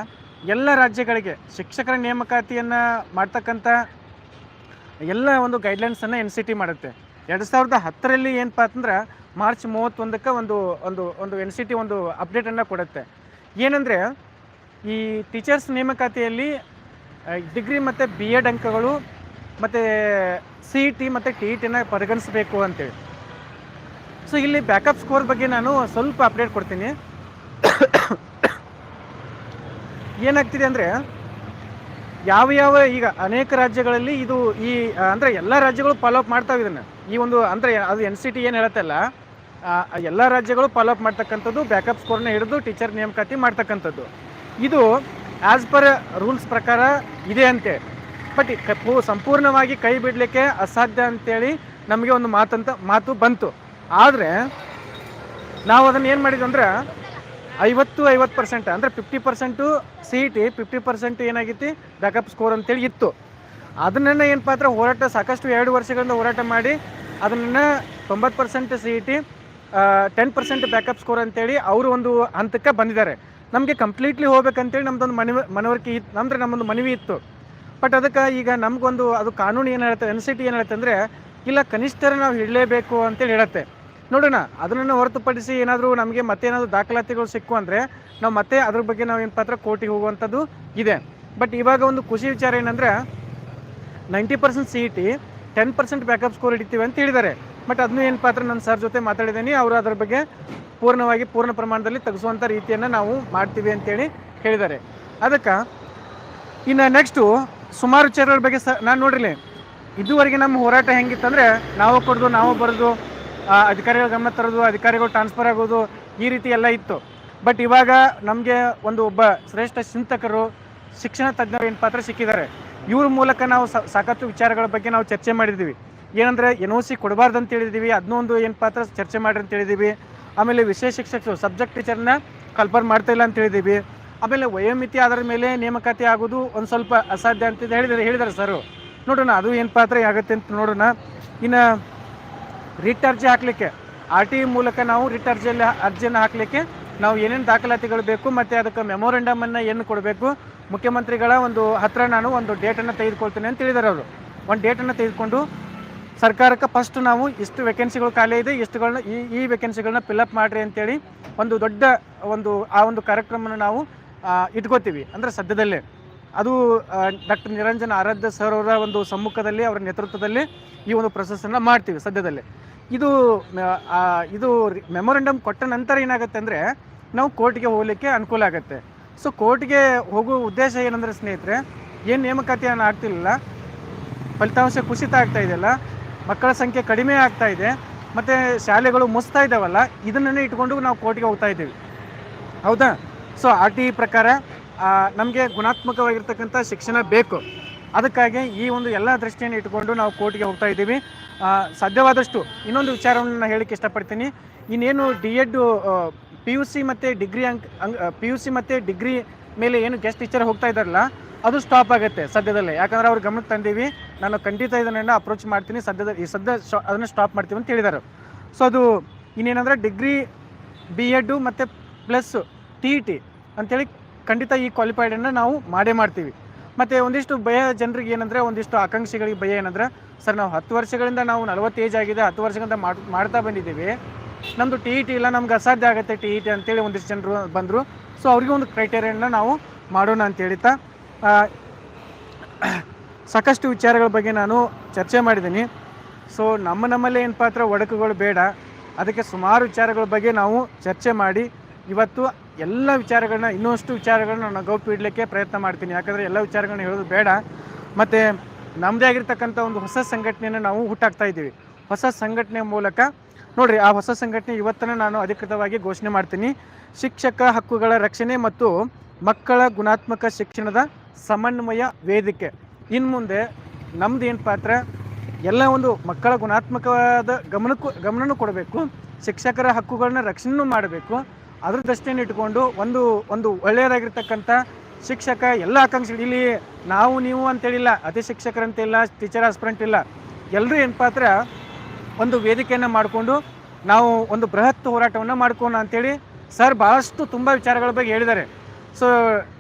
ಎಲ್ಲ ರಾಜ್ಯಗಳಿಗೆ ಶಿಕ್ಷಕರ ನೇಮಕಾತಿಯನ್ನು ಮಾಡ್ತಕ್ಕಂಥ ಎಲ್ಲ ಒಂದು ಗೈಡ್ಲೈನ್ಸನ್ನು ಎನ್ ಸಿ ಟಿ ಮಾಡುತ್ತೆ. ಎರಡು ಸಾವಿರದ ಹತ್ತರಲ್ಲಿ ಏನಪ್ಪ ಅಂತಂದ್ರೆ ಮಾರ್ಚ್ ಮೂವತ್ತೊಂದಕ್ಕೆ ಒಂದು ಒಂದು ಒಂದು ಎನ್ ಸಿ ಟಿ ಒಂದು ಅಪ್ಡೇಟನ್ನು ಕೊಡುತ್ತೆ. ಏನಂದರೆ, ಈ ಟೀಚರ್ಸ್ ನೇಮಕಾತಿಯಲ್ಲಿ ಡಿಗ್ರಿ ಮತ್ತು ಬಿ ಎಡ್ ಅಂಕಗಳು ಮತ್ತು ಸಿ ಇ ಟಿ ಮತ್ತು ಟಿ ಇ ಟಿನ ಪರಿಗಣಿಸಬೇಕು ಅಂತೇಳಿ. ಸೊ ಇಲ್ಲಿ ಬ್ಯಾಕಪ್ ಸ್ಕೋರ್ ಬಗ್ಗೆ ನಾನು ಸ್ವಲ್ಪ ಅಪ್ಡೇಟ್ ಕೊಡ್ತೀನಿ. ಏನಾಗ್ತಿದೆ ಅಂದರೆ, ಯಾವ ಯಾವ ಈಗ ಅನೇಕ ರಾಜ್ಯಗಳಲ್ಲಿ ಇದು ಈ, ಅಂದರೆ ಎಲ್ಲ ರಾಜ್ಯಗಳು ಫಾಲೋ ಅಪ್ ಮಾಡ್ತಾವೆ ಇದನ್ನು. ಈ ಒಂದು, ಅಂದರೆ ಅದು ಎನ್ ಸಿ ಟಿ ಏನು ಹೇಳುತ್ತಲ್ಲ ಎಲ್ಲ ರಾಜ್ಯಗಳು ಫಾಲೋ ಅಪ್ ಮಾಡ್ತಕ್ಕಂಥದ್ದು ಬ್ಯಾಕಪ್ ಸ್ಕೋರ್ನ ಹಿಡಿದು ಟೀಚರ್ ನೇಮಕಾತಿ ಮಾಡ್ತಕ್ಕಂಥದ್ದು. ಇದು ಆ್ಯಸ್ ಪರ್ ರೂಲ್ಸ್ ಪ್ರಕಾರ ಇದೆ ಅಂತೆ. ಬಟ್ ಪೂ- ಸಂಪೂರ್ಣವಾಗಿ ಕೈ ಬಿಡಲಿಕ್ಕೆ ಅಸಾಧ್ಯ ಅಂತೇಳಿ ನಮಗೆ ಒಂದು ಮಾತಂತ ಮಾತು ಬಂತು. ಆದರೆ ನಾವು ಅದನ್ನು ಏನು ಮಾಡಿದ್ವಿ ಅಂದ್ರೆ ಐವತ್ತು ಐವತ್ತು ಪರ್ಸೆಂಟ್ ಅಂದರೆ fifty percent C E T fifty percent ಏನಾಗಿತ್ತು? ಬ್ಯಾಕಪ್ ಸ್ಕೋರ್ ಅಂತೇಳಿ ಇತ್ತು. ಅದನ್ನ ಏನು ಪಾತ್ರ ಹೋರಾಟ ಸಾಕಷ್ಟು ಎರಡು ವರ್ಷಗಳಿಂದ ಹೋರಾಟ ಮಾಡಿ ಅದನ್ನು ತೊಂಬತ್ತು percent C E T ten percent backup score ಅಂತೇಳಿ ಅವರು ಒಂದು ಹಂತಕ್ಕೆ ಬಂದಿದ್ದಾರೆ. ನಮಗೆ ಕಂಪ್ಲೀಟ್ಲಿ ಹೋಗ್ಬೇಕಂತೇಳಿ ನಮ್ಮದೊಂದು ಮನವಿ ಮನವರಿಕೆ ಇತ್ತು ಅಂದರೆ ನಮ್ಮೊಂದು ಮನವಿ ಇತ್ತು. ಬಟ್ ಅದಕ್ಕೆ ಈಗ ನಮಗೊಂದು ಅದು ಕಾನೂನು ಏನು ಹೇಳುತ್ತೆ ಎನ್ ಸಿ ಟಿ ಏನು ಹೇಳುತ್ತೆ ಅಂದರೆ, ಇಲ್ಲ, ಕನಿಷ್ಠರ ನಾವು ಇಡಲೇಬೇಕು ಅಂತೇಳಿ ಹೇಳುತ್ತೆ. ನೋಡೋಣ, ಅದನ್ನು ಹೊರತುಪಡಿಸಿ ಏನಾದರೂ ನಮಗೆ ಮತ್ತೇನಾದರೂ ದಾಖಲಾತಿಗಳು ಸಿಕ್ಕು ಅಂದರೆ, ನಾವು ಮತ್ತೆ ಅದ್ರ ಬಗ್ಗೆ ನಾವು ಏನು ಪಾತ್ರ ಕೋರ್ಟಿಗೆ ಹೋಗುವಂಥದ್ದು ಇದೆ. ಬಟ್ ಇವಾಗ ಒಂದು ಖುಷಿ ವಿಚಾರ ಏನಂದ್ರೆ, ninety percent C E T ten percent backup score ಹಿಡಿತೀವಿ ಅಂತ ಹೇಳಿದ್ದಾರೆ. ಬಟ್ ಅದನ್ನು ಏನು ಪಾತ್ರ ನನ್ನ ಸರ್ ಜೊತೆ ಮಾತಾಡಿದ್ದೀನಿ, ಅವರು ಅದ್ರ ಬಗ್ಗೆ ಪೂರ್ಣವಾಗಿ, ಪೂರ್ಣ ಪ್ರಮಾಣದಲ್ಲಿ ತೆಗೆಸುವಂಥ ರೀತಿಯನ್ನು ನಾವು ಮಾಡ್ತೀವಿ ಅಂತೇಳಿ ಹೇಳಿದ್ದಾರೆ. ಅದಕ್ಕೆ ಇನ್ನು ನೆಕ್ಸ್ಟು ಸುಮಾರು ವಿಚಾರಗಳ ಬಗ್ಗೆ ಸ ನಾನು ನೋಡಿರಲಿ ಇದುವರೆಗೆ ನಮ್ಮ ಹೋರಾಟ ಹೆಂಗಿತ್ತಂದ್ರೆ, ನಾವು ಕೊಡೋದು, ನಾವು ಬರೋದು ಅಧಿಕಾರಿಗಳ ಗಮನ ತರೋದು, ಅಧಿಕಾರಿಗಳು ಟ್ರಾನ್ಸ್ಫರ್ ಆಗೋದು, ಈ ರೀತಿ ಎಲ್ಲ ಇತ್ತು. ಬಟ್ ಇವಾಗ ನಮಗೆ ಒಂದು ಒಬ್ಬ ಶ್ರೇಷ್ಠ ಚಿಂತಕರು, ಶಿಕ್ಷಣ ತಜ್ಞರು ಏನು ಪಾತ್ರ ಸಿಕ್ಕಿದ್ದಾರೆ. ಇವ್ರ ಮೂಲಕ ನಾವು ಸಾಕಷ್ಟು ವಿಚಾರಗಳ ಬಗ್ಗೆ ನಾವು ಚರ್ಚೆ ಮಾಡಿದ್ದೀವಿ. ಏನಂದರೆ, ಎನ್ ಒ ಸಿ ಕೊಡಬಾರ್ದು ಅಂತ ಹೇಳಿದ್ದೀವಿ ಅದನ್ನೊಂದು ಏನು ಪಾತ್ರ ಚರ್ಚೆ ಮಾಡಿರಿ ಅಂತ ಹೇಳಿದ್ದೀವಿ. ಆಮೇಲೆ ವಿಷಯ ಶಿಕ್ಷಕರು ಸಬ್ಜೆಕ್ಟ್ ಟೀಚರ್ನ ಕಲ್ಪರ್ ಮಾಡ್ತಾ ಇಲ್ಲ ಅಂತ ಹೇಳಿದ್ದೀವಿ. ಆಮೇಲೆ ವಯೋಮಿತಿ ಅದರ ಮೇಲೆ ನೇಮಕಾತಿ ಆಗೋದು ಒಂದು ಸ್ವಲ್ಪ ಅಸಾಧ್ಯ ಅಂತ ಹೇಳಿದರೆ ಹೇಳಿದ್ದಾರೆ ಸರ್ ನೋಡೋಣ, ಅದು ಏನು ಪಾತ್ರ ಆಗುತ್ತೆ ಅಂತ ನೋಡೋಣ. ಇನ್ನು ರಿಟ್ ಅರ್ಜಿ ಹಾಕಲಿಕ್ಕೆ ಆರ್ ಟಿ ಮೂಲಕ ನಾವು ರಿಟ್ ಅರ್ಜಿಯಲ್ಲಿ ಅರ್ಜಿಯನ್ನು ಹಾಕಲಿಕ್ಕೆ ನಾವು ಏನೇನು ದಾಖಲಾತಿಗಳು ಬೇಕು ಮತ್ತು ಅದಕ್ಕೆ ಮೆಮೋರೆಂಡಮನ್ನು ಏನು ಕೊಡಬೇಕು, ಮುಖ್ಯಮಂತ್ರಿಗಳ ಒಂದು ಹತ್ರ ನಾನು ಒಂದು ಡೇಟನ್ನು ತೆಗೆದುಕೊಳ್ತೇನೆ ಅಂತ ಹೇಳಿದ್ದಾರೆ ಅವರು. ಒಂದು ಡೇಟನ್ನು ತೆಗೆದುಕೊಂಡು ಸರ್ಕಾರಕ್ಕೆ ಫಸ್ಟ್ ನಾವು ಇಷ್ಟು ವೇಕೆನ್ಸಿಗಳು ಖಾಲಿ ಇದೆ, ಇಷ್ಟುಗಳನ್ನ ಈ ಈ ವೇಕೆನ್ಸಿಗಳನ್ನ ಫಿಲಪ್ ಮಾಡಿರಿ ಅಂತೇಳಿ ಒಂದು ದೊಡ್ಡ ಒಂದು, ಆ ಒಂದು ಕಾರ್ಯಕ್ರಮನ ನಾವು ಇಟ್ಕೋತೀವಿ. ಅಂದರೆ ಸದ್ಯದಲ್ಲೇ. ಅದು ಡಾಕ್ಟರ್ ನಿರಂಜನ್ ಆರಾಧ್ಯ ಸರ್ ಅವರ ಒಂದು ಸಮ್ಮುಖದಲ್ಲಿ, ಅವರ ನೇತೃತ್ವದಲ್ಲಿ ಈ ಒಂದು ಪ್ರೊಸೆಸನ್ನು ಮಾಡ್ತೀವಿ ಸದ್ಯದಲ್ಲೇ. ಇದು ಇದು ಮೆಮೊರಂಡಮ್ ಕೊಟ್ಟ ನಂತರ ಏನಾಗುತ್ತೆ ಅಂದರೆ, ನಾವು ಕೋರ್ಟ್ಗೆ ಹೋಗಲಿಕ್ಕೆ ಅನುಕೂಲ ಆಗುತ್ತೆ. ಸೊ, ಕೋರ್ಟ್ಗೆ ಹೋಗುವ ಉದ್ದೇಶ ಏನಂದರೆ ಸ್ನೇಹಿತರೆ, ಏನು ನೇಮಕಾತಿಯನ್ನು ಆಗ್ತಿಲ್ಲ ಫಲಿತಾಂಶ ಕುಸಿತ ಆಗ್ತಾ ಇದೆಯಲ್ಲ ಮಕ್ಕಳ ಸಂಖ್ಯೆ ಕಡಿಮೆ ಆಗ್ತಾ ಇದೆ. ಮತ್ತು ಶಾಲೆಗಳು ಮುಸ್ತಾ ಇದ್ದಾವಲ್ಲ ಇದನ್ನೇ ಇಟ್ಕೊಂಡು ನಾವು ಕೋರ್ಟ್ಗೆ ಹೋಗ್ತಾ ಇದ್ದೀವಿ. ಹೌದಾ? ಸೊ ಆರ್ ಟಿ ಪ್ರಕಾರ ನಮಗೆ ಗುಣಾತ್ಮಕವಾಗಿರ್ತಕ್ಕಂಥ ಶಿಕ್ಷಣ ಬೇಕು. ಅದಕ್ಕಾಗಿ ಈ ಒಂದು ಎಲ್ಲ ದೃಷ್ಟಿಯನ್ನು ಇಟ್ಕೊಂಡು ನಾವು ಕೋರ್ಟ್ಗೆ ಹೋಗ್ತಾ ಇದ್ದೀವಿ. ಸಾಧ್ಯವಾದಷ್ಟು ಇನ್ನೊಂದು ವಿಚಾರವನ್ನು ನಾನು ಹೇಳಕ್ಕೆ ಇಷ್ಟಪಡ್ತೀನಿ. ಇನ್ನೇನು D Ed P U C ಮತ್ತು ಡಿಗ್ರಿ ಅಂಕ್ ಪಿ ಯು ಸಿ ಮತ್ತು ಡಿಗ್ರಿ ಮೇಲೆ ಏನು ಗೆಸ್ಟ್ ಟೀಚರ್ ಹೋಗ್ತಾ ಇದ್ದಾರಲ್ಲ, ಅದು ಸ್ಟಾಪ್ ಆಗುತ್ತೆ ಸದ್ಯದಲ್ಲೇ. ಯಾಕಂದ್ರೆ ಅವ್ರು ಗಮನಕ್ಕೆ ತಂದೀವಿ. ನಾನು ಖಂಡಿತ ಇದನ್ನು ಅಪ್ರೋಚ್ ಮಾಡ್ತೀನಿ. ಸದ್ಯದ, ಈ ಸದ್ಯ ಅದನ್ನು ಸ್ಟಾಪ್ ಮಾಡ್ತೀವಿ ಅಂತ ಹೇಳಿದ್ದಾರೆ ಸೊ ಅದು ಇನ್ನೇನಂದ್ರೆ ಡಿಗ್ರಿ ಬಿ ಎಡ್ಡು ಮತ್ತು ಪ್ಲಸ್ ಟಿ ಇ ಟಿ ಅಂತೇಳಿ ಖಂಡಿತ ಈ ಕ್ವಾಲಿಫೈಡನ್ನು ನಾವು ಮಾಡೇ ಮಾಡ್ತೀವಿ. ಮತ್ತು ಒಂದಿಷ್ಟು ಭಯ ಜನರಿಗೆ ಏನಂದರೆ, ಒಂದಿಷ್ಟು ಆಕಾಂಕ್ಷಿಗಳಿಗೆ ಭಯ ಏನಂದ್ರೆ, ಸರ್ ನಾವು ಹತ್ತು ವರ್ಷಗಳಿಂದ ನಾವು ನಲವತ್ತು ಏಜ್ ಆಗಿದೆ, ಹತ್ತು ವರ್ಷಗಳಿಂದ ಮಾಡ್, ಮಾಡ್ತಾ ಬಂದಿದ್ದೀವಿ. ನಮ್ಮದು ಟಿ ಇ ಟಿ ಇಲ್ಲ, ನಮ್ಗೆ ಅಸಾಧ್ಯ ಆಗುತ್ತೆ ಟಿ ಇ ಟಿ ಅಂತೇಳಿ ಒಂದಿಷ್ಟು ಜನರು ಬಂದರು. ಸೊ ಅವ್ರಿಗೆ ಒಂದು ಕ್ರೈಟೇರಿಯನ್ನ ನಾವು ಮಾಡೋಣ ಅಂತ ಹೇಳ್ತಾ ಸಾಕಷ್ಟು ವಿಚಾರಗಳ ಬಗ್ಗೆ ನಾನು ಚರ್ಚೆ ಮಾಡಿದ್ದೀನಿ. ಸೊ ನಮ್ಮ ನಮ್ಮಲ್ಲೇ ಏನು ಪಾತ್ರ, ಒಡಕುಗಳು ಬೇಡ. ಅದಕ್ಕೆ ಸುಮಾರು ವಿಚಾರಗಳ ಬಗ್ಗೆ ನಾವು ಚರ್ಚೆ ಮಾಡಿ ಇವತ್ತು ಎಲ್ಲ ವಿಚಾರಗಳನ್ನ, ಇನ್ನಷ್ಟು ವಿಚಾರಗಳನ್ನ ನಾನು ಗೌಪ್ಯ ಇಡಲಿಕ್ಕೆ ಪ್ರಯತ್ನ ಮಾಡ್ತೀನಿ. ಯಾಕಂದರೆ ಎಲ್ಲ ವಿಚಾರಗಳನ್ನ ಹೇಳೋದು ಬೇಡ. ಮತ್ತು ನಮ್ಮದೇ ಆಗಿರ್ತಕ್ಕಂಥ ಒಂದು ಹೊಸ ಸಂಘಟನೆಯನ್ನು ನಾವು ಹುಟ್ಟಾಕ್ತಾ ಇದ್ದೀವಿ. ಹೊಸ ಸಂಘಟನೆ ಮೂಲಕ, ನೋಡಿರಿ, ಆ ಹೊಸ ಸಂಘಟನೆ ಇವತ್ತನೇ ನಾನು ಅಧಿಕೃತವಾಗಿ ಘೋಷಣೆ ಮಾಡ್ತೀನಿ. ಶಿಕ್ಷಕ ಹಕ್ಕುಗಳ ರಕ್ಷಣೆ ಮತ್ತು ಮಕ್ಕಳ ಗುಣಾತ್ಮಕ ಶಿಕ್ಷಣದ ಸಮನ್ವಯ ವೇದಿಕೆ. ಇನ್ನು ಮುಂದೆ ನಮ್ದು ಏನು ಪಾತ್ರ? ಎಲ್ಲ ಒಂದು ಮಕ್ಕಳ ಗುಣಾತ್ಮಕವಾದ ಗಮನಕ್ಕೂ, ಗಮನನೂ ಕೊಡಬೇಕು. ಶಿಕ್ಷಕರ ಹಕ್ಕುಗಳನ್ನ ರಕ್ಷಣೆನೂ ಮಾಡಬೇಕು. ಅದ್ರ ದೃಷ್ಟಿಯನ್ನು ಇಟ್ಕೊಂಡು ಒಂದು ಒಂದು ಒಳ್ಳೆಯದಾಗಿರ್ತಕ್ಕಂಥ ಶಿಕ್ಷಕ ಎಲ್ಲ ಆಕಾಂಕ್ಷಿಗಳು. ಇಲ್ಲಿ ನಾವು, ನೀವು ಅಂತೇಳಿಲ್ಲ, ಅತಿ ಶಿಕ್ಷಕರಂತಿಲ್ಲ ಟೀಚರ್ ಆಸ್ಪರೆಂಟ್ ಇಲ್ಲ. ಎಲ್ಲರೂ ಏನು ಪಾತ್ರ? ಒಂದು ವೇದಿಕೆಯನ್ನು ಮಾಡಿಕೊಂಡು ನಾವು ಒಂದು ಬೃಹತ್ ಹೋರಾಟವನ್ನು ಮಾಡ್ಕೋಣ ಅಂತೇಳಿ ಸರ್ ಭಾಳಷ್ಟು ತುಂಬ ವಿಚಾರಗಳ ಬಗ್ಗೆ ಹೇಳಿದ್ದಾರೆ. ಸೊ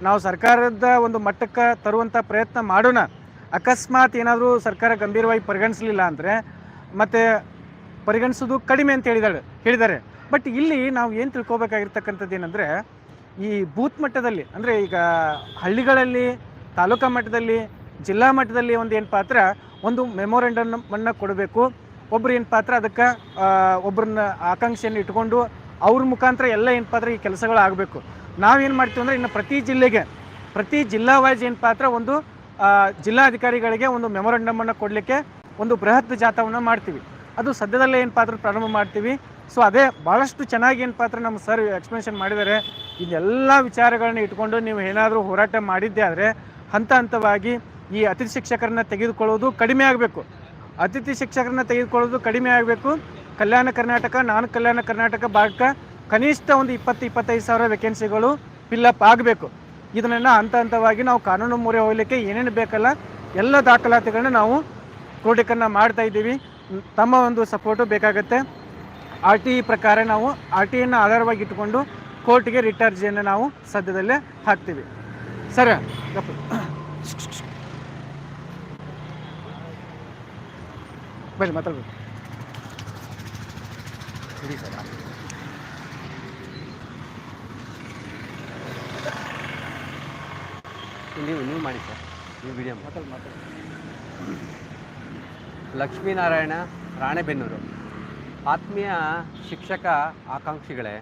ನಾವು ಸರ್ಕಾರದ ಒಂದು ಮಟ್ಟಕ್ಕೆ ತರುವಂಥ ಪ್ರಯತ್ನ ಮಾಡೋಣ. ಅಕಸ್ಮಾತ್ ಏನಾದರೂ ಸರ್ಕಾರ ಗಂಭೀರವಾಗಿ ಪರಿಗಣಿಸಲಿಲ್ಲ ಅಂದರೆ ಮತ್ತು ಪರಿಗಣಿಸೋದು ಕಡಿಮೆ ಅಂತ ಹೇಳಿದಾಳೆ ಹೇಳಿದ್ದಾರೆ. ಬಟ್ ಇಲ್ಲಿ ನಾವು ಏನು ತಿಳ್ಕೊಬೇಕಾಗಿರ್ತಕ್ಕಂಥದ್ದು ಏನಂದರೆ, ಈ ಬೂತ್ ಮಟ್ಟದಲ್ಲಿ, ಅಂದರೆ ಈಗ ಹಳ್ಳಿಗಳಲ್ಲಿ, ತಾಲೂಕಾ ಮಟ್ಟದಲ್ಲಿ, ಜಿಲ್ಲಾ ಮಟ್ಟದಲ್ಲಿ ಒಂದು ಏನು ಪಾತ್ರ, ಒಂದು ಮೆಮೊರೆಂಡಮನ್ನು ಕೊಡಬೇಕು. ಒಬ್ರು ಏನು ಪಾತ್ರ ಅದಕ್ಕೆ ಒಬ್ಬರನ್ನ ಆಕಾಂಕ್ಷೆಯನ್ನು ಇಟ್ಕೊಂಡು ಅವ್ರ ಮುಖಾಂತರ ಎಲ್ಲ ಏನು ಪಾತ್ರ ಈ ಕೆಲಸಗಳು ಆಗಬೇಕು ನಾವೇನು ಮಾಡ್ತೀವಿ ಅಂದರೆ ಇನ್ನು ಪ್ರತಿ ಜಿಲ್ಲೆಗೆ, ಪ್ರತಿ ಜಿಲ್ಲಾ ವೈಸ್ ಏನು ಪಾತ್ರ ಒಂದು ಜಿಲ್ಲಾಧಿಕಾರಿಗಳಿಗೆ ಒಂದು ಮೆಮೊರಂಡಮನ್ನು ಕೊಡಲಿಕ್ಕೆ ಒಂದು ಬೃಹತ್ ಜಾಥವನ್ನು ಮಾಡ್ತೀವಿ. ಅದು ಸದ್ಯದಲ್ಲೇ ಏನು ಪಾತ್ರ ಪ್ರಾರಂಭ ಮಾಡ್ತೀವಿ. ಸೊ ಅದೇ ಭಾಳಷ್ಟು ಚೆನ್ನಾಗಿ ಏನು ಪಾತ್ರ ನಮ್ಮ ಸರ್ ಎಕ್ಸ್ಪ್ಲನೇಷನ್ ಮಾಡಿದ್ದಾರೆ. ಇದೆಲ್ಲ ವಿಚಾರಗಳನ್ನ ಇಟ್ಕೊಂಡು ನೀವು ಏನಾದರೂ ಹೋರಾಟ ಮಾಡಿದ್ದೆ ಆದರೆ ಹಂತ ಹಂತವಾಗಿ ಈ ಅತಿಥಿ ಶಿಕ್ಷಕರನ್ನ ತೆಗೆದುಕೊಳ್ಳೋದು ಕಡಿಮೆ ಆಗಬೇಕು. ಅತಿಥಿ ಶಿಕ್ಷಕರನ್ನ ತೆಗೆದುಕೊಳ್ಳೋದು ಕಡಿಮೆ ಆಗಬೇಕು. ಕಲ್ಯಾಣ ಕರ್ನಾಟಕ, ನಾನು ಕಲ್ಯಾಣ ಕರ್ನಾಟಕ ಭಾಗಕ್ಕ ಕನಿಷ್ಠ ಒಂದು ಇಪ್ಪತ್ತು, ಇಪ್ಪತ್ತೈದು ಸಾವಿರ ವೇಕೆನ್ಸಿಗಳು ಫಿಲ್ಲಪ್ ಆಗಬೇಕು. ಇದನ್ನೆಲ್ಲ ಹಂತ ಹಂತವಾಗಿ ನಾವು ಕಾನೂನು ಮೊರೆ ಹೋಗಲಿಕ್ಕೆ ಏನೇನು ಬೇಕಲ್ಲ ಎಲ್ಲ ದಾಖಲಾತಿಗಳನ್ನ ನಾವು ಕ್ರೋಢೀಕರಣ ಮಾಡ್ತಾ ಇದ್ದೀವಿ. ತಮ್ಮ ಒಂದು ಸಪೋರ್ಟು ಬೇಕಾಗುತ್ತೆ. ಆರ್ ಟಿ ಪ್ರಕಾರ ನಾವು ಆರ್ ಟಿಯನ್ನು ಆಧಾರವಾಗಿ ಇಟ್ಟುಕೊಂಡು ಕೋರ್ಟ್ಗೆ ರಿಟ್ ಅರ್ಜಿಯನ್ನು ನಾವು ಸದ್ಯದಲ್ಲೇ ಹಾಕ್ತೀವಿ. ಸರ್. ಬನ್ನಿ ಮಾತಾಡ್ಬೇಕು. ನೀವು ನೀವು ಮಾಡಿ ಸರ್. ನೀವು ವಿಡಿಯೋ ಮಾತಾಡಿ ಮಾತಾಡಿ. ಲಕ್ಷ್ಮೀನಾರಾಯಣ ರಾಣೆಬೆನ್ನೂರು. ಆತ್ಮೀಯ ಶಿಕ್ಷಕ ಆಕಾಂಕ್ಷಿಗಳೇ,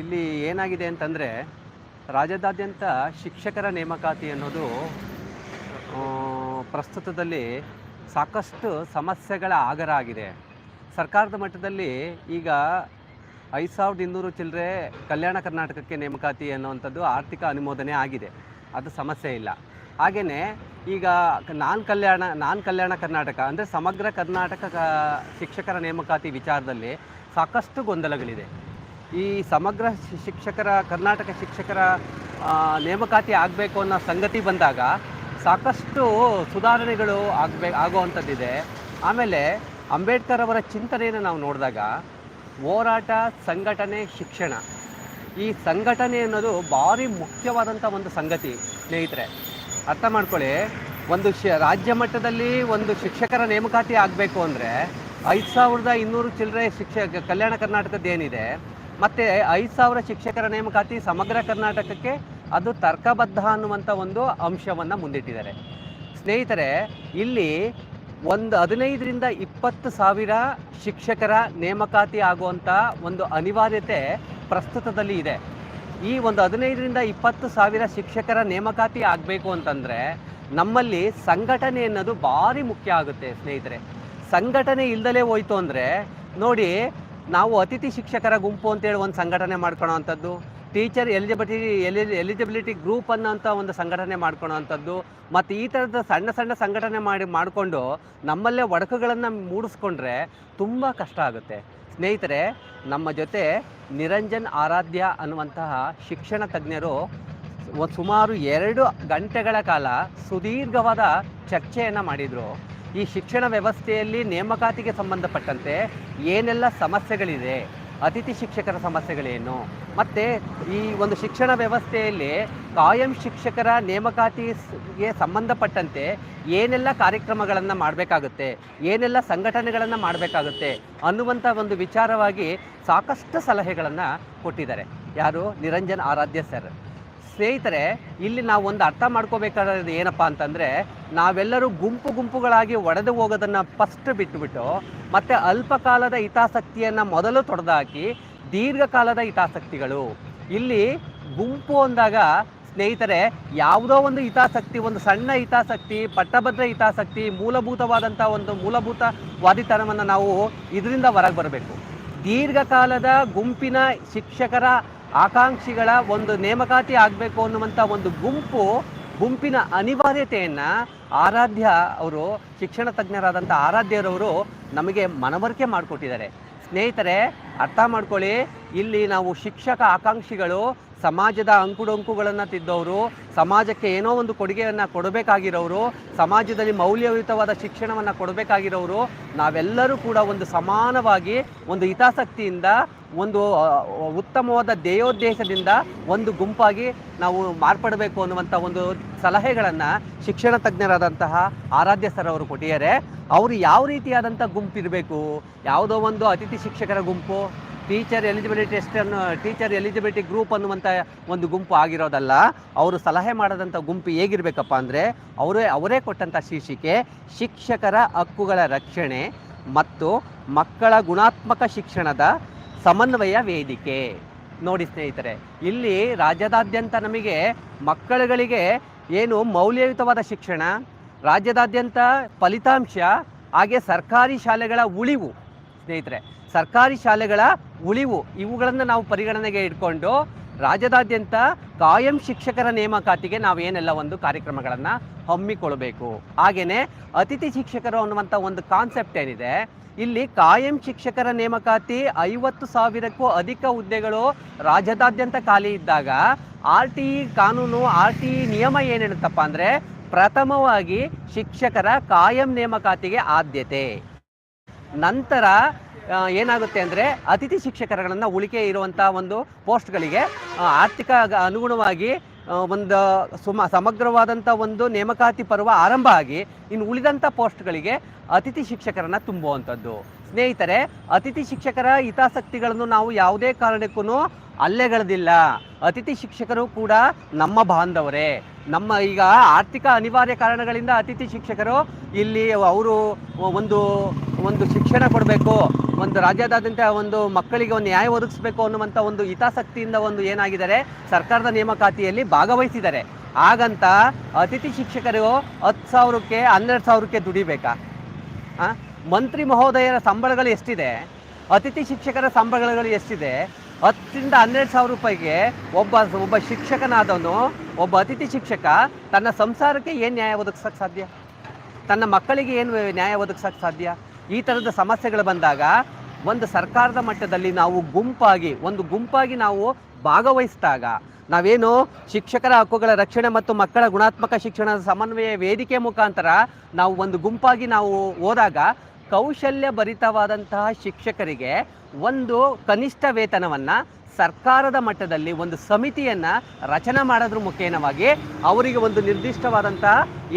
ಇಲ್ಲಿ ಏನಾಗಿದೆ ಅಂತಂದರೆ, ರಾಜ್ಯದಾದ್ಯಂತ ಶಿಕ್ಷಕರ ನೇಮಕಾತಿ ಅನ್ನೋದು ಪ್ರಸ್ತುತದಲ್ಲಿ ಸಾಕಷ್ಟು ಸಮಸ್ಯೆಗಳ ಆಗರ ಆಗಿದೆ. ಸರ್ಕಾರದ ಮಟ್ಟದಲ್ಲಿ ಈಗ ಐದು ಸಾವಿರದ ಇನ್ನೂರು ಚಿಲ್ಲರೆ ಕಲ್ಯಾಣ ಕರ್ನಾಟಕಕ್ಕೆ ನೇಮಕಾತಿ ಅನ್ನುವಂಥದ್ದು ಆರ್ಥಿಕ ಅನುಮೋದನೆ ಆಗಿದೆ. ಅದು ಸಮಸ್ಯೆ ಇಲ್ಲ. ಹಾಗೆಯೇ ಈಗ ನಾನ್ ಕಲ್ಯಾಣ ನಾನ್ ಕಲ್ಯಾಣ ಕರ್ನಾಟಕ ಅಂದರೆ ಸಮಗ್ರ ಕರ್ನಾಟಕ ಶಿಕ್ಷಕರ ನೇಮಕಾತಿ ವಿಚಾರದಲ್ಲಿ ಸಾಕಷ್ಟು ಗೊಂದಲಗಳಿದೆ. ಈ ಸಮಗ್ರ ಶಿಕ್ಷಕರ, ಕರ್ನಾಟಕ ಶಿಕ್ಷಕರ ನೇಮಕಾತಿ ಆಗಬೇಕು ಅನ್ನೋ ಸಂಗತಿ ಬಂದಾಗ ಸಾಕಷ್ಟು ಸುಧಾರಣೆಗಳು ಆಗಬೇ, ಆಗುವಂಥದ್ದಿದೆ. ಆಮೇಲೆ ಅಂಬೇಡ್ಕರ್ ಅವರ ಚಿಂತನೆಯನ್ನು ನಾವು ನೋಡಿದಾಗ ಹೋರಾಟ, ಸಂಘಟನೆ, ಶಿಕ್ಷಣ ಈ ಸಂಘಟನೆ ಅನ್ನೋದು ಭಾರಿ ಮುಖ್ಯವಾದಂಥ ಒಂದು ಸಂಗತಿ ಸ್ನೇಹಿತರೆ. ಅರ್ಥ ಮಾಡ್ಕೊಳ್ಳಿ. ಒಂದು ಶ, ರಾಜ್ಯ ಮಟ್ಟದಲ್ಲಿ ಒಂದು ಶಿಕ್ಷಕರ ನೇಮಕಾತಿ ಆಗಬೇಕು ಅಂದರೆ ಐದು ಸಾವಿರದ ಇನ್ನೂರು ಚಿಲ್ಲರೆ ಶಿಕ್ಷಕ ಕಲ್ಯಾಣ ಕರ್ನಾಟಕದ ಏನಿದೆ, ಮತ್ತು ಐದು ಸಾವಿರ ಶಿಕ್ಷಕರ ನೇಮಕಾತಿ ಸಮಗ್ರ ಕರ್ನಾಟಕಕ್ಕೆ ಅದು ತರ್ಕಬದ್ಧ ಅನ್ನುವಂಥ ಒಂದು ಅಂಶವನ್ನು ಮುಂದಿಟ್ಟಿದ್ದಾರೆ. ಸ್ನೇಹಿತರೆ, ಇಲ್ಲಿ ಒಂದು ಹದಿನೈದರಿಂದ ಇಪ್ಪತ್ತು ಸಾವಿರ ಶಿಕ್ಷಕರ ನೇಮಕಾತಿ ಆಗುವಂಥ ಒಂದು ಅನಿವಾರ್ಯತೆ ಪ್ರಸ್ತುತದಲ್ಲಿ ಇದೆ. ಈ ಒಂದು ಹದಿನೈದರಿಂದ ಇಪ್ಪತ್ತು ಸಾವಿರ ಶಿಕ್ಷಕರ ನೇಮಕಾತಿ ಆಗಬೇಕು ಅಂತಂದರೆ ನಮ್ಮಲ್ಲಿ ಸಂಘಟನೆ ಅನ್ನೋದು ಭಾರಿ ಮುಖ್ಯ ಆಗುತ್ತೆ, ಸ್ನೇಹಿತರೆ. ಸಂಘಟನೆ ಇಲ್ಲದಲೇ ಹೋಯ್ತು ಅಂದರೆ ನೋಡಿ, ನಾವು ಅತಿಥಿ ಶಿಕ್ಷಕರ ಗುಂಪು ಅಂತೇಳಿ ಒಂದು ಸಂಘಟನೆ ಮಾಡ್ಕೊಳ್ಳೋವಂಥದ್ದು ಟೀಚರ್ ಎಲಿಜಿಬಿಲಿಟಿ ಎಲಿ, ಎಲಿಜಿಬಿಲಿಟಿ ಗ್ರೂಪ್ ಅನ್ನೋಂಥ ಒಂದು ಸಂಘಟನೆ ಮಾಡ್ಕೊಳ್ಳೋ ಅಂಥದ್ದು ಮತ್ತು ಈ ಥರದ ಸಣ್ಣ ಸಣ್ಣ ಸಂಘಟನೆ ಮಾಡಿ, ಮಾಡಿಕೊಂಡು ನಮ್ಮಲ್ಲೇ ಒಡಕುಗಳನ್ನು ಮೂಡಿಸ್ಕೊಂಡ್ರೆ ತುಂಬ ಕಷ್ಟ ಆಗುತ್ತೆ. ಸ್ನೇಹಿತರೆ ನಮ್ಮ ಜೊತೆ ನಿರಂಜನ್ ಆರಾಧ್ಯ ಅನ್ನುವಂತಹ ಶಿಕ್ಷಣ ತಜ್ಞರು ಸುಮಾರು ಎರಡು ಗಂಟೆಗಳ ಕಾಲ ಸುದೀರ್ಘವಾದ ಚರ್ಚೆಯನ್ನು ಮಾಡಿದರು. ಈ ಶಿಕ್ಷಣ ವ್ಯವಸ್ಥೆಯಲ್ಲಿ ನೇಮಕಾತಿಗೆ ಸಂಬಂಧಪಟ್ಟಂತೆ ಏನೆಲ್ಲ ಸಮಸ್ಯೆಗಳಿದೆ ಅತಿಥಿ ಶಿಕ್ಷಕರ ಸಮಸ್ಯೆಗಳೇನು? ಮತ್ತು ಈ ಒಂದು ಶಿಕ್ಷಣ ವ್ಯವಸ್ಥೆಯಲ್ಲಿ ಕಾಯಂ ಶಿಕ್ಷಕರ ನೇಮಕಾತಿಗೆ ಸಂಬಂಧಪಟ್ಟಂತೆ ಏನೆಲ್ಲ ಕಾರ್ಯಕ್ರಮಗಳನ್ನು ಮಾಡಬೇಕಾಗುತ್ತೆ? ಏನೆಲ್ಲ ಸಂಘಟನೆಗಳನ್ನು ಮಾಡಬೇಕಾಗುತ್ತೆ? ಅನ್ನುವಂಥ ಒಂದು ವಿಚಾರವಾಗಿ ಸಾಕಷ್ಟು ಸಲಹೆಗಳನ್ನು ಕೊಟ್ಟಿದ್ದಾರೆ. ಯಾರು? ನಿರಂಜನ್ ಆರಾಧ್ಯ ಸರ್. ಸ್ನೇಹಿತರೆ, ಇಲ್ಲಿ ನಾವು ಒಂದು ಅರ್ಥ ಮಾಡ್ಕೋಬೇಕಾದ ಏನಪ್ಪ ಅಂತಂದರೆ, ನಾವೆಲ್ಲರೂ ಗುಂಪು ಗುಂಪುಗಳಾಗಿ ಒಡೆದು ಹೋಗೋದನ್ನು ಫಸ್ಟ್ ಬಿಟ್ಟುಬಿಟ್ಟು ಮತ್ತು ಅಲ್ಪಕಾಲದ ಹಿತಾಸಕ್ತಿಯನ್ನು ಮೊದಲು ತೊಡೆದಾಕಿ, ದೀರ್ಘಕಾಲದ ಹಿತಾಸಕ್ತಿಗಳು. ಇಲ್ಲಿ ಗುಂಪು ಅಂದಾಗ ಸ್ನೇಹಿತರೆ, ಯಾವುದೋ ಒಂದು ಹಿತಾಸಕ್ತಿ, ಒಂದು ಸಣ್ಣ ಹಿತಾಸಕ್ತಿ, ಪಟ್ಟಭದ್ರ ಹಿತಾಸಕ್ತಿ ಮೂಲಭೂತವಾದಂಥ ಒಂದು ಮೂಲಭೂತವಾದಿತನವನ್ನು ನಾವು ಇದರಿಂದ ಹೊರಗೆ ಬರಬೇಕು. ದೀರ್ಘಕಾಲದ ಗುಂಪಿನ ಶಿಕ್ಷಕರ ಆಕಾಂಕ್ಷಿಗಳ ಒಂದು ನೇಮಕಾತಿ ಆಗಬೇಕು ಅನ್ನುವಂಥ ಒಂದು ಗುಂಪು, ಗುಂಪಿನ ಅನಿವಾರ್ಯತೆಯನ್ನು ಆರಾಧ್ಯ ಅವರು, ಶಿಕ್ಷಣ ತಜ್ಞರಾದಂಥ ಆರಾಧ್ಯರವರು ನಮಗೆ ಮನವರಿಕೆ ಮಾಡಿಕೊಟ್ಟಿದ್ದಾರೆ. ಸ್ನೇಹಿತರೆ, ಅರ್ಥ ಮಾಡ್ಕೊಳ್ಳಿ ಇಲ್ಲಿ ನಾವು ಶಿಕ್ಷಕ ಆಕಾಂಕ್ಷಿಗಳು, ಸಮಾಜದ ಅಂಕುಡೊಂಕುಗಳನ್ನು ತಿದ್ದವರು, ಸಮಾಜಕ್ಕೆ ಏನೋ ಒಂದು ಕೊಡುಗೆಯನ್ನು ಕೊಡಬೇಕಾಗಿರೋರು, ಸಮಾಜದಲ್ಲಿ ಮೌಲ್ಯಯುತವಾದ ಶಿಕ್ಷಣವನ್ನು ಕೊಡಬೇಕಾಗಿರೋರು, ನಾವೆಲ್ಲರೂ ಕೂಡ ಒಂದು ಸಮಾನವಾಗಿ, ಒಂದು ಹಿತಾಸಕ್ತಿಯಿಂದ, ಒಂದು ಉತ್ತಮವಾದ ಧ್ಯೇಯೋದ್ದೇಶದಿಂದ ಒಂದು ಗುಂಪಾಗಿ ನಾವು ಮಾರ್ಪಡಬೇಕು ಅನ್ನುವಂಥ ಒಂದು ಸಲಹೆಗಳನ್ನು ಶಿಕ್ಷಣ ತಜ್ಞರಾದಂತಹ ಆರಾಧ್ಯ ಸರ್ ಅವರು ಕೊಟ್ಟಿದ್ದಾರೆ. ಅವರು ಯಾವ ರೀತಿಯಾದಂಥ ಗುಂಪಿರಬೇಕು? ಯಾವುದೋ ಒಂದು ಅತಿಥಿ ಶಿಕ್ಷಕರ ಗುಂಪು ಟೀಚರ್ ಎಲಿಜಿಬಿಲಿಟಿ ಟೆಸ್ಟ್ ಅನ್ನು ಟೀಚರ್ ಎಲಿಜಿಬಿಲಿಟಿ ಗ್ರೂಪ್ ಅನ್ನುವಂಥ ಒಂದು ಗುಂಪು ಆಗಿರೋದಲ್ಲ, ಅವರು ಸಲಹೆ ಮಾಡದಂಥ ಗುಂಪು ಹೇಗಿರಬೇಕಪ್ಪ ಅಂದರೆ, ಅವರೇ ಅವರೇ ಕೊಟ್ಟಂಥ ಶೀರ್ಷಿಕೆ, ಶಿಕ್ಷಕರ ಹಕ್ಕುಗಳ ರಕ್ಷಣೆ ಮತ್ತು ಮಕ್ಕಳ ಗುಣಾತ್ಮಕ ಶಿಕ್ಷಣದ ಸಮನ್ವಯ ವೇದಿಕೆ. ನೋಡಿ ಸ್ನೇಹಿತರೆ, ಇಲ್ಲಿ ರಾಜ್ಯದಾದ್ಯಂತ ನಮಗೆ ಮಕ್ಕಳುಗಳಿಗೆ ಏನು ಮೌಲ್ಯಯುತವಾದ ಶಿಕ್ಷಣ, ರಾಜ್ಯದಾದ್ಯಂತ ಫಲಿತಾಂಶ, ಹಾಗೆ ಸರ್ಕಾರಿ ಶಾಲೆಗಳ ಉಳಿವು. ಸ್ನೇಹಿತರೆ, ಸರ್ಕಾರಿ ಶಾಲೆಗಳ ಉಳಿವು, ಇವುಗಳನ್ನು ನಾವು ಪರಿಗಣನೆಗೆ ಇಟ್ಕೊಂಡು ರಾಜ್ಯದಾದ್ಯಂತ ಕಾಯಂ ಶಿಕ್ಷಕರ ನೇಮಕಾತಿಗೆ ನಾವು ಏನೆಲ್ಲ ಒಂದು ಕಾರ್ಯಕ್ರಮಗಳನ್ನು ಹಮ್ಮಿಕೊಳ್ಬೇಕು ಹಾಗೆಯೇ ಅತಿಥಿ ಶಿಕ್ಷಕರು ಅನ್ನುವಂಥ ಒಂದು ಕಾನ್ಸೆಪ್ಟ್ ಏನಿದೆ, ಇಲ್ಲಿ ಕಾಯಂ ಶಿಕ್ಷಕರ ನೇಮಕಾತಿ ಐವತ್ತು ಸಾವಿರಕ್ಕೂ ಅಧಿಕ ಹುದ್ದೆಗಳು ರಾಜ್ಯದಾದ್ಯಂತ ಖಾಲಿ ಇದ್ದಾಗ ಆರ್ ಟಿ ಕಾನೂನು, ಆರ್ ಟಿ ನಿಯಮ ಏನು ಹೇಳುತ್ತಪ್ಪ ಅಂದರೆ ಪ್ರಥಮವಾಗಿ ಶಿಕ್ಷಕರ ಕಾಯಂ ನೇಮಕಾತಿಗೆ ಆದ್ಯತೆ. ನಂತರ ಏನಾಗುತ್ತೆ ಅಂದರೆ ಅತಿಥಿ ಶಿಕ್ಷಕರುಗಳನ್ನು ಉಳಿಕೆ ಇರುವಂಥ ಒಂದು ಪೋಸ್ಟ್ಗಳಿಗೆ ಆರ್ಥಿಕ ಅನುಗುಣವಾಗಿ ಒಂದು ಸುಮ ಸಮಗ್ರವಾದಂಥ ಒಂದು ನೇಮಕಾತಿ ಪರ್ವ ಆರಂಭ ಆಗಿ ಇನ್ನು ಉಳಿದಂಥ ಪೋಸ್ಟ್ಗಳಿಗೆ ಅತಿಥಿ ಶಿಕ್ಷಕರನ್ನು ತುಂಬುವಂಥದ್ದು. ಸ್ನೇಹಿತರೆ, ಅತಿಥಿ ಶಿಕ್ಷಕರ ಹಿತಾಸಕ್ತಿಗಳನ್ನು ನಾವು ಯಾವುದೇ ಕಾರಣಕ್ಕೂ ಅಲ್ಲೆಗಳದಿಲ್ಲ. ಅತಿಥಿ ಶಿಕ್ಷಕರು ಕೂಡ ನಮ್ಮ ಬಾಂಧವರೇ. ನಮ್ಮ ಈಗ ಆರ್ಥಿಕ ಅನಿವಾರ್ಯ ಕಾರಣಗಳಿಂದ ಅತಿಥಿ ಶಿಕ್ಷಕರು ಇಲ್ಲಿ ಅವರು ಒಂದು ಒಂದು ಶಿಕ್ಷಣ ಕೊಡಬೇಕು, ಒಂದು ರಾಜ್ಯದಾದ್ಯಂತ ಒಂದು ಮಕ್ಕಳಿಗೆ ಒಂದು ನ್ಯಾಯ ಒದಗಿಸ್ಬೇಕು ಅನ್ನುವಂಥ ಒಂದು ಹಿತಾಸಕ್ತಿಯಿಂದ ಒಂದು ಏನಾಗಿದ್ದಾರೆ, ಸರ್ಕಾರದ ನೇಮಕಾತಿಯಲ್ಲಿ ಭಾಗವಹಿಸಿದ್ದಾರೆ. ಹಾಗಂತ ಅತಿಥಿ ಶಿಕ್ಷಕರು ಹತ್ತು ಸಾವಿರಕ್ಕೆ, ಹನ್ನೆರಡು ಸಾವಿರಕ್ಕೆ ದುಡಿಬೇಕಾ? ಮಂತ್ರಿ ಮಹೋದಯರ ಸಂಬಳಗಳು ಎಷ್ಟಿದೆ? ಅತಿಥಿ ಶಿಕ್ಷಕರ ಸಂಬಳಗಳು ಎಷ್ಟಿದೆ? ಹತ್ತರಿಂದ ಹನ್ನೆರಡು ಸಾವಿರ ರೂಪಾಯಿಗೆ ಒಬ್ಬ ಒಬ್ಬ ಶಿಕ್ಷಕನಾದವನು, ಒಬ್ಬ ಅತಿಥಿ ಶಿಕ್ಷಕ ತನ್ನ ಸಂಸಾರಕ್ಕೆ ಏನು ನ್ಯಾಯ ಒದಗಿಸೋಕ್ಕೆ ಸಾಧ್ಯ? ತನ್ನ ಮಕ್ಕಳಿಗೆ ಏನು ನ್ಯಾಯ ಒದಗಿಸೋಕ್ಕೆ ಸಾಧ್ಯ? ಈ ಥರದ ಸಮಸ್ಯೆಗಳು ಬಂದಾಗ ಒಂದು ಸರ್ಕಾರದ ಮಟ್ಟದಲ್ಲಿ ನಾವು ಗುಂಪಾಗಿ, ಒಂದು ಗುಂಪಾಗಿ ನಾವು ಭಾಗವಹಿಸಿದಾಗ ನಾವೇನು ಶಿಕ್ಷಕರ ಹಕ್ಕುಗಳ ರಕ್ಷಣೆ ಮತ್ತು ಮಕ್ಕಳ ಗುಣಾತ್ಮಕ ಶಿಕ್ಷಣದ ಸಮನ್ವಯ ವೇದಿಕೆ ಮುಖಾಂತರ ನಾವು ಒಂದು ಗುಂಪಾಗಿ ನಾವು ಹೋದಾಗ ಕೌಶಲ್ಯ ಭರಿತವಾದಂತಹ ಶಿಕ್ಷಕರಿಗೆ ಒಂದು ಕನಿಷ್ಠ ವೇತನವನ್ನು ಸರ್ಕಾರದ ಮಟ್ಟದಲ್ಲಿ ಒಂದು ಸಮಿತಿಯನ್ನು ರಚನೆ ಮಾಡೋದ್ರ ಮುಖೇನವಾಗಿ ಅವರಿಗೆ ಒಂದು ನಿರ್ದಿಷ್ಟವಾದಂಥ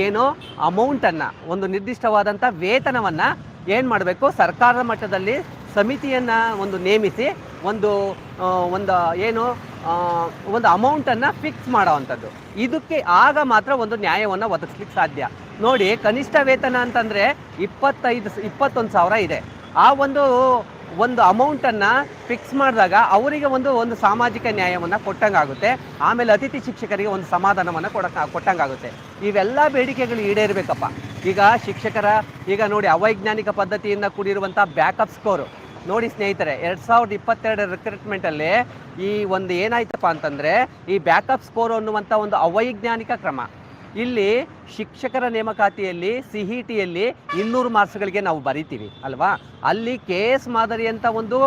ಏನು ಅಮೌಂಟನ್ನು ಒಂದು ನಿರ್ದಿಷ್ಟವಾದಂಥ ವೇತನವನ್ನು ಏನು ಮಾಡಬೇಕು? ಸರ್ಕಾರದ ಮಟ್ಟದಲ್ಲಿ ಸಮಿತಿಯನ್ನು ಒಂದು ನೇಮಿಸಿ ಒಂದು ಒಂದು ಏನು ಒಂದು ಅಮೌಂಟನ್ನು ಫಿಕ್ಸ್ ಮಾಡೋವಂಥದ್ದು ಇದಕ್ಕೆ ಆಗ ಮಾತ್ರ ಒಂದು ನ್ಯಾಯವನ್ನು ಒದಗಿಸ್ಲಿಕ್ಕೆ ಸಾಧ್ಯ. ನೋಡಿ, ಕನಿಷ್ಠ ವೇತನ ಅಂತಂದರೆ ಇಪ್ಪತ್ತೈದು ಇಪ್ಪತ್ತೊಂದು ಸಾವಿರ ಇದೆ. ಆ ಒಂದು ಒಂದು ಅಮೌಂಟನ್ನು ಫಿಕ್ಸ್ ಮಾಡಿದಾಗ ಅವರಿಗೆ ಒಂದು ಒಂದು ಸಾಮಾಜಿಕ ನ್ಯಾಯವನ್ನು ಕೊಟ್ಟಂಗಾಗುತ್ತೆ. ಆಮೇಲೆ ಅತಿಥಿ ಶಿಕ್ಷಕರಿಗೆ ಒಂದು ಸಮಾಧಾನವನ್ನು ಕೊಡಕ್ಕೆ ಕೊಟ್ಟಂಗಾಗುತ್ತೆ. ಇವೆಲ್ಲ ಬೇಡಿಕೆಗಳು ಈಡೇರಬೇಕಪ್ಪ. ಈಗ ಶಿಕ್ಷಕರ, ಈಗ ನೋಡಿ ಅವೈಜ್ಞಾನಿಕ ಪದ್ಧತಿಯಿಂದ ಕೂಡಿರುವಂಥ ಬ್ಯಾಕಪ್ ಸ್ಕೋರು ನೋಡಿ ಸ್ನೇಹಿತರೆ, ಎರಡು ಸಾವಿರದ ಇಪ್ಪತ್ತೆರಡರ ರಿಕ್ರೂಟ್ಮೆಂಟಲ್ಲಿ ಈ ಒಂದು ಏನಾಯ್ತಪ್ಪ ಅಂತಂದರೆ, ಈ ಬ್ಯಾಕಪ್ ಸ್ಕೋರ್ ಅನ್ನುವಂಥ ಒಂದು ಅವೈಜ್ಞಾನಿಕ ಕ್ರಮ. ಇಲ್ಲಿ ಶಿಕ್ಷಕರ ನೇಮಕಾತಿಯಲ್ಲಿ ಸಿ ಇ ಟಿಯಲ್ಲಿ ಇನ್ನೂರು ಮಾರ್ಕ್ಸ್ಗಳಿಗೆ ನಾವು ಬರಿತೀವಿ, ಅಲ್ವಾ? ಅಲ್ಲಿ ಕೆ ಎಸ್ ಮಾದರಿ ಅಂತ ಒಂದು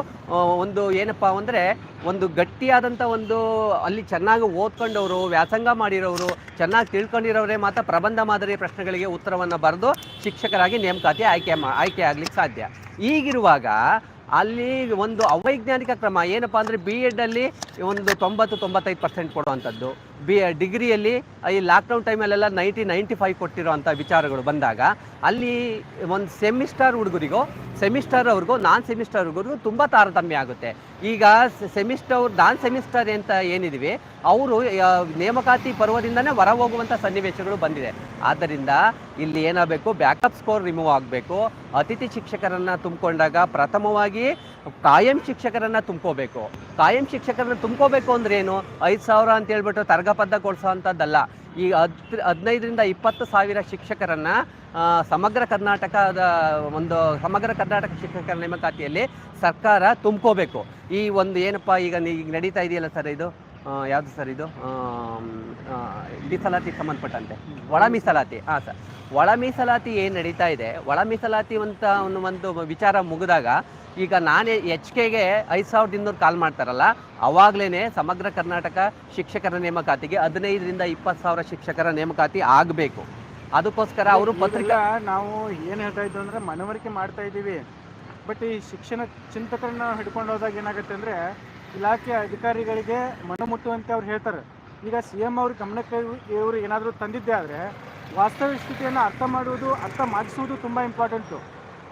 ಒಂದು ಏನಪ್ಪ ಅಂದರೆ, ಒಂದು ಗಟ್ಟಿಯಾದಂಥ ಒಂದು, ಅಲ್ಲಿ ಚೆನ್ನಾಗಿ ಓದ್ಕೊಂಡವರು, ವ್ಯಾಸಂಗ ಮಾಡಿರೋರು, ಚೆನ್ನಾಗಿ ತಿಳ್ಕೊಂಡಿರೋರೇ ಮಾತ್ರ ಪ್ರಬಂಧ ಮಾದರಿ ಪ್ರಶ್ನೆಗಳಿಗೆ ಉತ್ತರವನ್ನು ಬರೆದು ಶಿಕ್ಷಕರಾಗಿ ನೇಮಕಾತಿ ಆಯ್ಕೆ ಮಾ, ಆಯ್ಕೆ ಆಗ್ಲಿಕ್ಕೆ ಸಾಧ್ಯ. ಈಗಿರುವಾಗ ಅಲ್ಲಿ ಒಂದು ಅವೈಜ್ಞಾನಿಕ ಕ್ರಮ, ಏನಪ್ಪ ಅಂದರೆ ಬಿ ಅಲ್ಲಿ ಒಂದು ತೊಂಬತ್ತು, ತೊಂಬತ್ತೈದು ಪರ್ಸೆಂಟ್ ಕೊಡುವಂಥದ್ದು. ಬಿ ಡಿಗ್ರಿಯಲ್ಲಿ, ಈ ಲಾಕ್ಡೌನ್ ಟೈಮಲ್ಲೆಲ್ಲ ನೈಂಟಿ ನೈಂಟಿ ಫೈವ್ ಕೊಟ್ಟಿರೋವಂಥ ವಿಚಾರಗಳು ಬಂದಾಗ, ಅಲ್ಲಿ ಒಂದು ಸೆಮಿಸ್ಟರ್ ಹುಡುಗರಿಗೂ ಸೆಮಿಸ್ಟರ್ ಅವ್ರಿಗೋ ನಾನ್ ಸೆಮಿಸ್ಟರ್ ಹುಡುಗರಿಗೂ ತುಂಬ ತಾರತಮ್ಯ ಆಗುತ್ತೆ. ಈಗ ಸೆಮಿಸ್ಟರ್ ನಾನ್ ಸೆಮಿಸ್ಟರ್ ಅಂತ ಏನಿದೀವಿ, ಅವರು ನೇಮಕಾತಿ ಪರ್ವದಿಂದನೇ ಹೊರ ಹೋಗುವಂಥ ಸನ್ನಿವೇಶಗಳು ಬಂದಿದೆ. ಆದ್ದರಿಂದ ಇಲ್ಲಿ ಏನಾಗಬೇಕು ಬ್ಯಾಕಪ್ ಸ್ಕೋರ್ ರಿಮೂವ್ ಆಗಬೇಕು. ಅತಿಥಿ ಶಿಕ್ಷಕರನ್ನು ತುಂಬಿಕೊಂಡಾಗ ಪ್ರಥಮವಾಗಿ ಕಾಯಂ ಶಿಕ್ಷಕರನ್ನು ತುಂಬ್ಕೋಬೇಕು. ಕಾಯಂ ಶಿಕ್ಷಕರನ್ನು ತುಂಬ್ಕೋಬೇಕು ಅಂದ್ರೆ ಏನು? ಐದು ಸಾವಿರ ಅಂತ ಹೇಳ್ಬಿಟ್ಟು ತರ್ಗಪದ್ದ ಅಂಥದ್ದಲ್ಲ ಈ ಹದ್ ಹದಿನೈದರಿಂದ ಇಪ್ಪತ್ತು ಸಾವಿರ ಶಿಕ್ಷಕರನ್ನು ಸಮಗ್ರ ಕರ್ನಾಟಕದ ಒಂದು ಸಮಗ್ರ ಕರ್ನಾಟಕ ಶಿಕ್ಷಕರ ನೇಮಕಾತಿಯಲ್ಲಿ ಸರ್ಕಾರ ತುಂಬ್ಕೋಬೇಕು. ಈ ಒಂದು ಏನಪ್ಪ ಈಗ ಈಗ ನಡೀತಾ ಇದೆಯಲ್ಲ ಸರ್ ಇದು? ಯಾವುದು ಸರ್ ಇದು? ಮೀಸಲಾತಿ ಮೀಸಲಾತಿಗೆ ಸಂಬಂಧಪಟ್ಟಂತೆ. ಒಳ ಮೀಸಲಾತಿ. ಹಾಂ ಸರ್. ಒಳ ಮೀಸಲಾತಿ ಏನು ನಡೀತಾ ಇದೆ? ಒಳ ಮೀಸಲಾತಿ ಅಂತ ಒಂದು ಒಂದು ವಿಚಾರ ಮುಗಿದಾಗ ಈಗ ನಾನೇ ಎಚ್ ಕೆಗೆ ಐದು ಸಾವಿರದ ಇನ್ನೂರು ಕಾಲ್ ಮಾಡ್ತಾರಲ್ಲ ಅವಾಗಲೇ ಸಮಗ್ರ ಕರ್ನಾಟಕ ಶಿಕ್ಷಕರ ನೇಮಕಾತಿಗೆ ಹದಿನೈದರಿಂದ ಇಪ್ಪತ್ತು ಸಾವಿರ ಶಿಕ್ಷಕರ ನೇಮಕಾತಿ ಆಗಬೇಕು. ಅದಕ್ಕೋಸ್ಕರ ಅವರು ಪತ್ರಿಕಾ ನಾವು ಏನು ಹೇಳ್ತಾ ಇದ್ದೀವಿ ಅಂದರೆ ಮನವರಿಕೆ ಮಾಡ್ತಾ ಇದ್ದೀವಿ. ಬಟ್ ಈ ಶಿಕ್ಷಣ ಚಿಂತಕರನ್ನ ಹಿಡ್ಕೊಂಡು ಹೋದಾಗ ಏನಾಗುತ್ತೆ ಅಂದರೆ ಇಲಾಖೆ ಅಧಿಕಾರಿಗಳಿಗೆ ಮನ ಮುಟ್ಟುವಂತೆ ಅವ್ರು ಹೇಳ್ತಾರೆ. ಈಗ ಸಿ ಎಂ ಅವ್ರ ಗಮನಕ್ಕೆ ಇವರು ಏನಾದರೂ ತಂದಿದ್ದೇ ಆದರೆ ವಾಸ್ತವಿಕ ಸ್ಥಿತಿಯನ್ನು ಅರ್ಥ ಮಾಡುವುದು, ಅರ್ಥ ಮಾಡಿಸುವುದು ತುಂಬ ಇಂಪಾರ್ಟೆಂಟು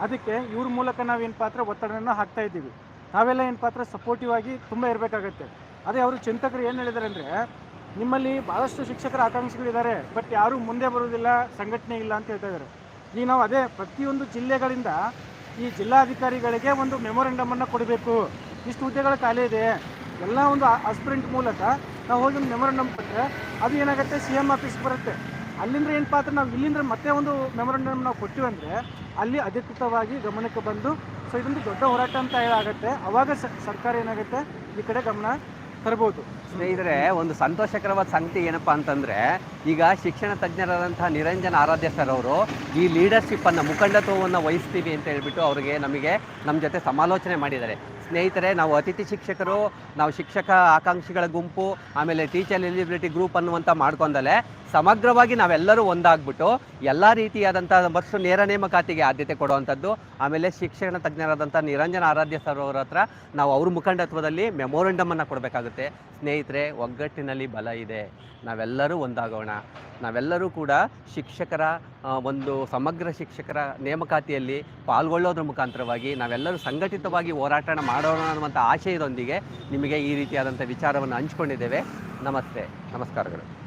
ಅದಕ್ಕೆ ಇವ್ರ ಮೂಲಕ ನಾವೇನು ಪಾತ್ರ ಒತ್ತಡವನ್ನು ಹಾಕ್ತಾ ಇದ್ದೀವಿ. ನಾವೆಲ್ಲ ಏನು ಪಾತ್ರ ಸಪೋರ್ಟಿವ್ ಆಗಿ ತುಂಬ ಇರಬೇಕಾಗತ್ತೆ. ಅದೇ ಅವರು ಚಿಂತಕರು ಏನು ಹೇಳಿದ್ದಾರೆ ಅಂದರೆ, ನಿಮ್ಮಲ್ಲಿ ಭಾಳಷ್ಟು ಶಿಕ್ಷಕರ ಆಕಾಂಕ್ಷಿಗಳಿದ್ದಾರೆ ಬಟ್ ಯಾರೂ ಮುಂದೆ ಬರೋದಿಲ್ಲ ಸಂಘಟನೆ ಇಲ್ಲ ಅಂತ ಹೇಳ್ತಾ ಇದ್ದಾರೆ ಈಗ ನಾವು ಅದೇ ಪ್ರತಿಯೊಂದು ಜಿಲ್ಲೆಗಳಿಂದ ಈ ಜಿಲ್ಲಾಧಿಕಾರಿಗಳಿಗೆ ಒಂದು ಮೆಮೊರೆಂಡಮನ್ನು ಕೊಡಬೇಕು. ಇಷ್ಟು ಹುದ್ದೆಗಳ ಖಾಲಿ ಇದೆ. ಎಲ್ಲ ಒಂದು ಅಸ್ಪ್ರಿಂಟ್ ಮೂಲಕ ನಾವು ಹೋಗಿ ಒಂದು ಮೆಮೊರಂಡಮ್ ಕೊಟ್ಟರೆ ಅದು ಏನಾಗುತ್ತೆ? ಸಿ ಎಂ ಆಫೀಸ್ಗೆ ಬರುತ್ತೆ. ಅಲ್ಲಿಂದ ಏನು ಪಾತ್ರ? ನಾವು ಇಲ್ಲಿಂದ ಮತ್ತೆ ಒಂದು ಮೆಮೊರಂಡಮ್ ನಾವು ಕೊಟ್ಟಿವಂದರೆ ಅಲ್ಲಿ ಅಧಿಕೃತವಾಗಿ ಗಮನಕ್ಕೆ ಬಂದು, ಸೊ ಇದೊಂದು ದೊಡ್ಡ ಹೋರಾಟ ಅಂತ ಆಗುತ್ತೆ. ಅವಾಗ ಸರ್ಕಾರ ಏನಾಗುತ್ತೆ? ಈ ಕಡೆ ಗಮನ ತರಬಹುದು ಸ್ನೇಹಿತರೆ, ಒಂದು ಸಂತೋಷಕರವಾದ ಸಂಗತಿ ಏನಪ್ಪಾ ಅಂತಂದ್ರೆ, ಈಗ ಶಿಕ್ಷಣ ತಜ್ಞರಾದಂತಹ ನಿರಂಜನ ಆರಾಧ್ಯ ಸರ್ ಅವರು ಈ ಲೀಡರ್ಶಿಪ್ ಅನ್ನ, ಮುಖಂಡತ್ವವನ್ನು ವಹಿಸ್ತೀವಿ ಅಂತ ಹೇಳ್ಬಿಟ್ಟು ಅವರಿಗೆ ನಮಗೆ ನಮ್ಮ ಜೊತೆ ಸಮಾಲೋಚನೆ ಮಾಡಿದ್ದಾರೆ. ಸ್ನೇಹಿತರೆ ನಾವು ಅತಿಥಿ ಶಿಕ್ಷಕರು ನಾವು ಶಿಕ್ಷಕ ಆಕಾಂಕ್ಷಿಗಳ ಗುಂಪು ಆಮೇಲೆ ಟೀಚರ್ ಎಲಿಜಿಬಿಲಿಟಿ ಗ್ರೂಪ್ ಅನ್ನುವಂಥ ಮಾಡ್ಕೊಂಡಲೆ ಸಮಗ್ರವಾಗಿ ನಾವೆಲ್ಲರೂ ಒಂದಾಗ್ಬಿಟ್ಟು ಎಲ್ಲ ರೀತಿಯಾದಂಥ ವರ್ಷ ನೇರ ನೇಮಕಾತಿಗೆ ಆದ್ಯತೆ ಕೊಡುವಂಥದ್ದು, ಆಮೇಲೆ ಶಿಕ್ಷಣ ತಜ್ಞರಾದಂಥ ನಿರಂಜನ ಆರಾಧ್ಯ ಸರ್ ಅವರ ಹತ್ರ ನಾವು ಅವ್ರ ಮುಖಂಡತ್ವದಲ್ಲಿ ಮೆಮೋರಂಡಮನ್ನು ಕೊಡಬೇಕಾಗುತ್ತೆ. ಸ್ನೇಹಿತರೆ, ಒಗ್ಗಟ್ಟಿನಲ್ಲಿ ಬಲ ಇದೆ. ನಾವೆಲ್ಲರೂ ಒಂದಾಗೋಣ. ನಾವೆಲ್ಲರೂ ಕೂಡ ಶಿಕ್ಷಕರ ಒಂದು ಸಮಗ್ರ ಶಿಕ್ಷಕರ ನೇಮಕಾತಿಯಲ್ಲಿ ಪಾಲ್ಗೊಳ್ಳೋದ್ರ ಮುಖಾಂತರವಾಗಿ ನಾವೆಲ್ಲರೂ ಸಂಘಟಿತವಾಗಿ ಹೋರಾಟ ಮಾಡೋಣ ಅನ್ನುವಂಥ ಆಶಯದೊಂದಿಗೆ ನಿಮಗೆ ಈ ರೀತಿಯಾದಂಥ ವಿಚಾರವನ್ನು ಹಂಚ್ಕೊಂಡಿದ್ದೇವೆ. ನಮಸ್ತೆ. ನಮಸ್ಕಾರಗಳು.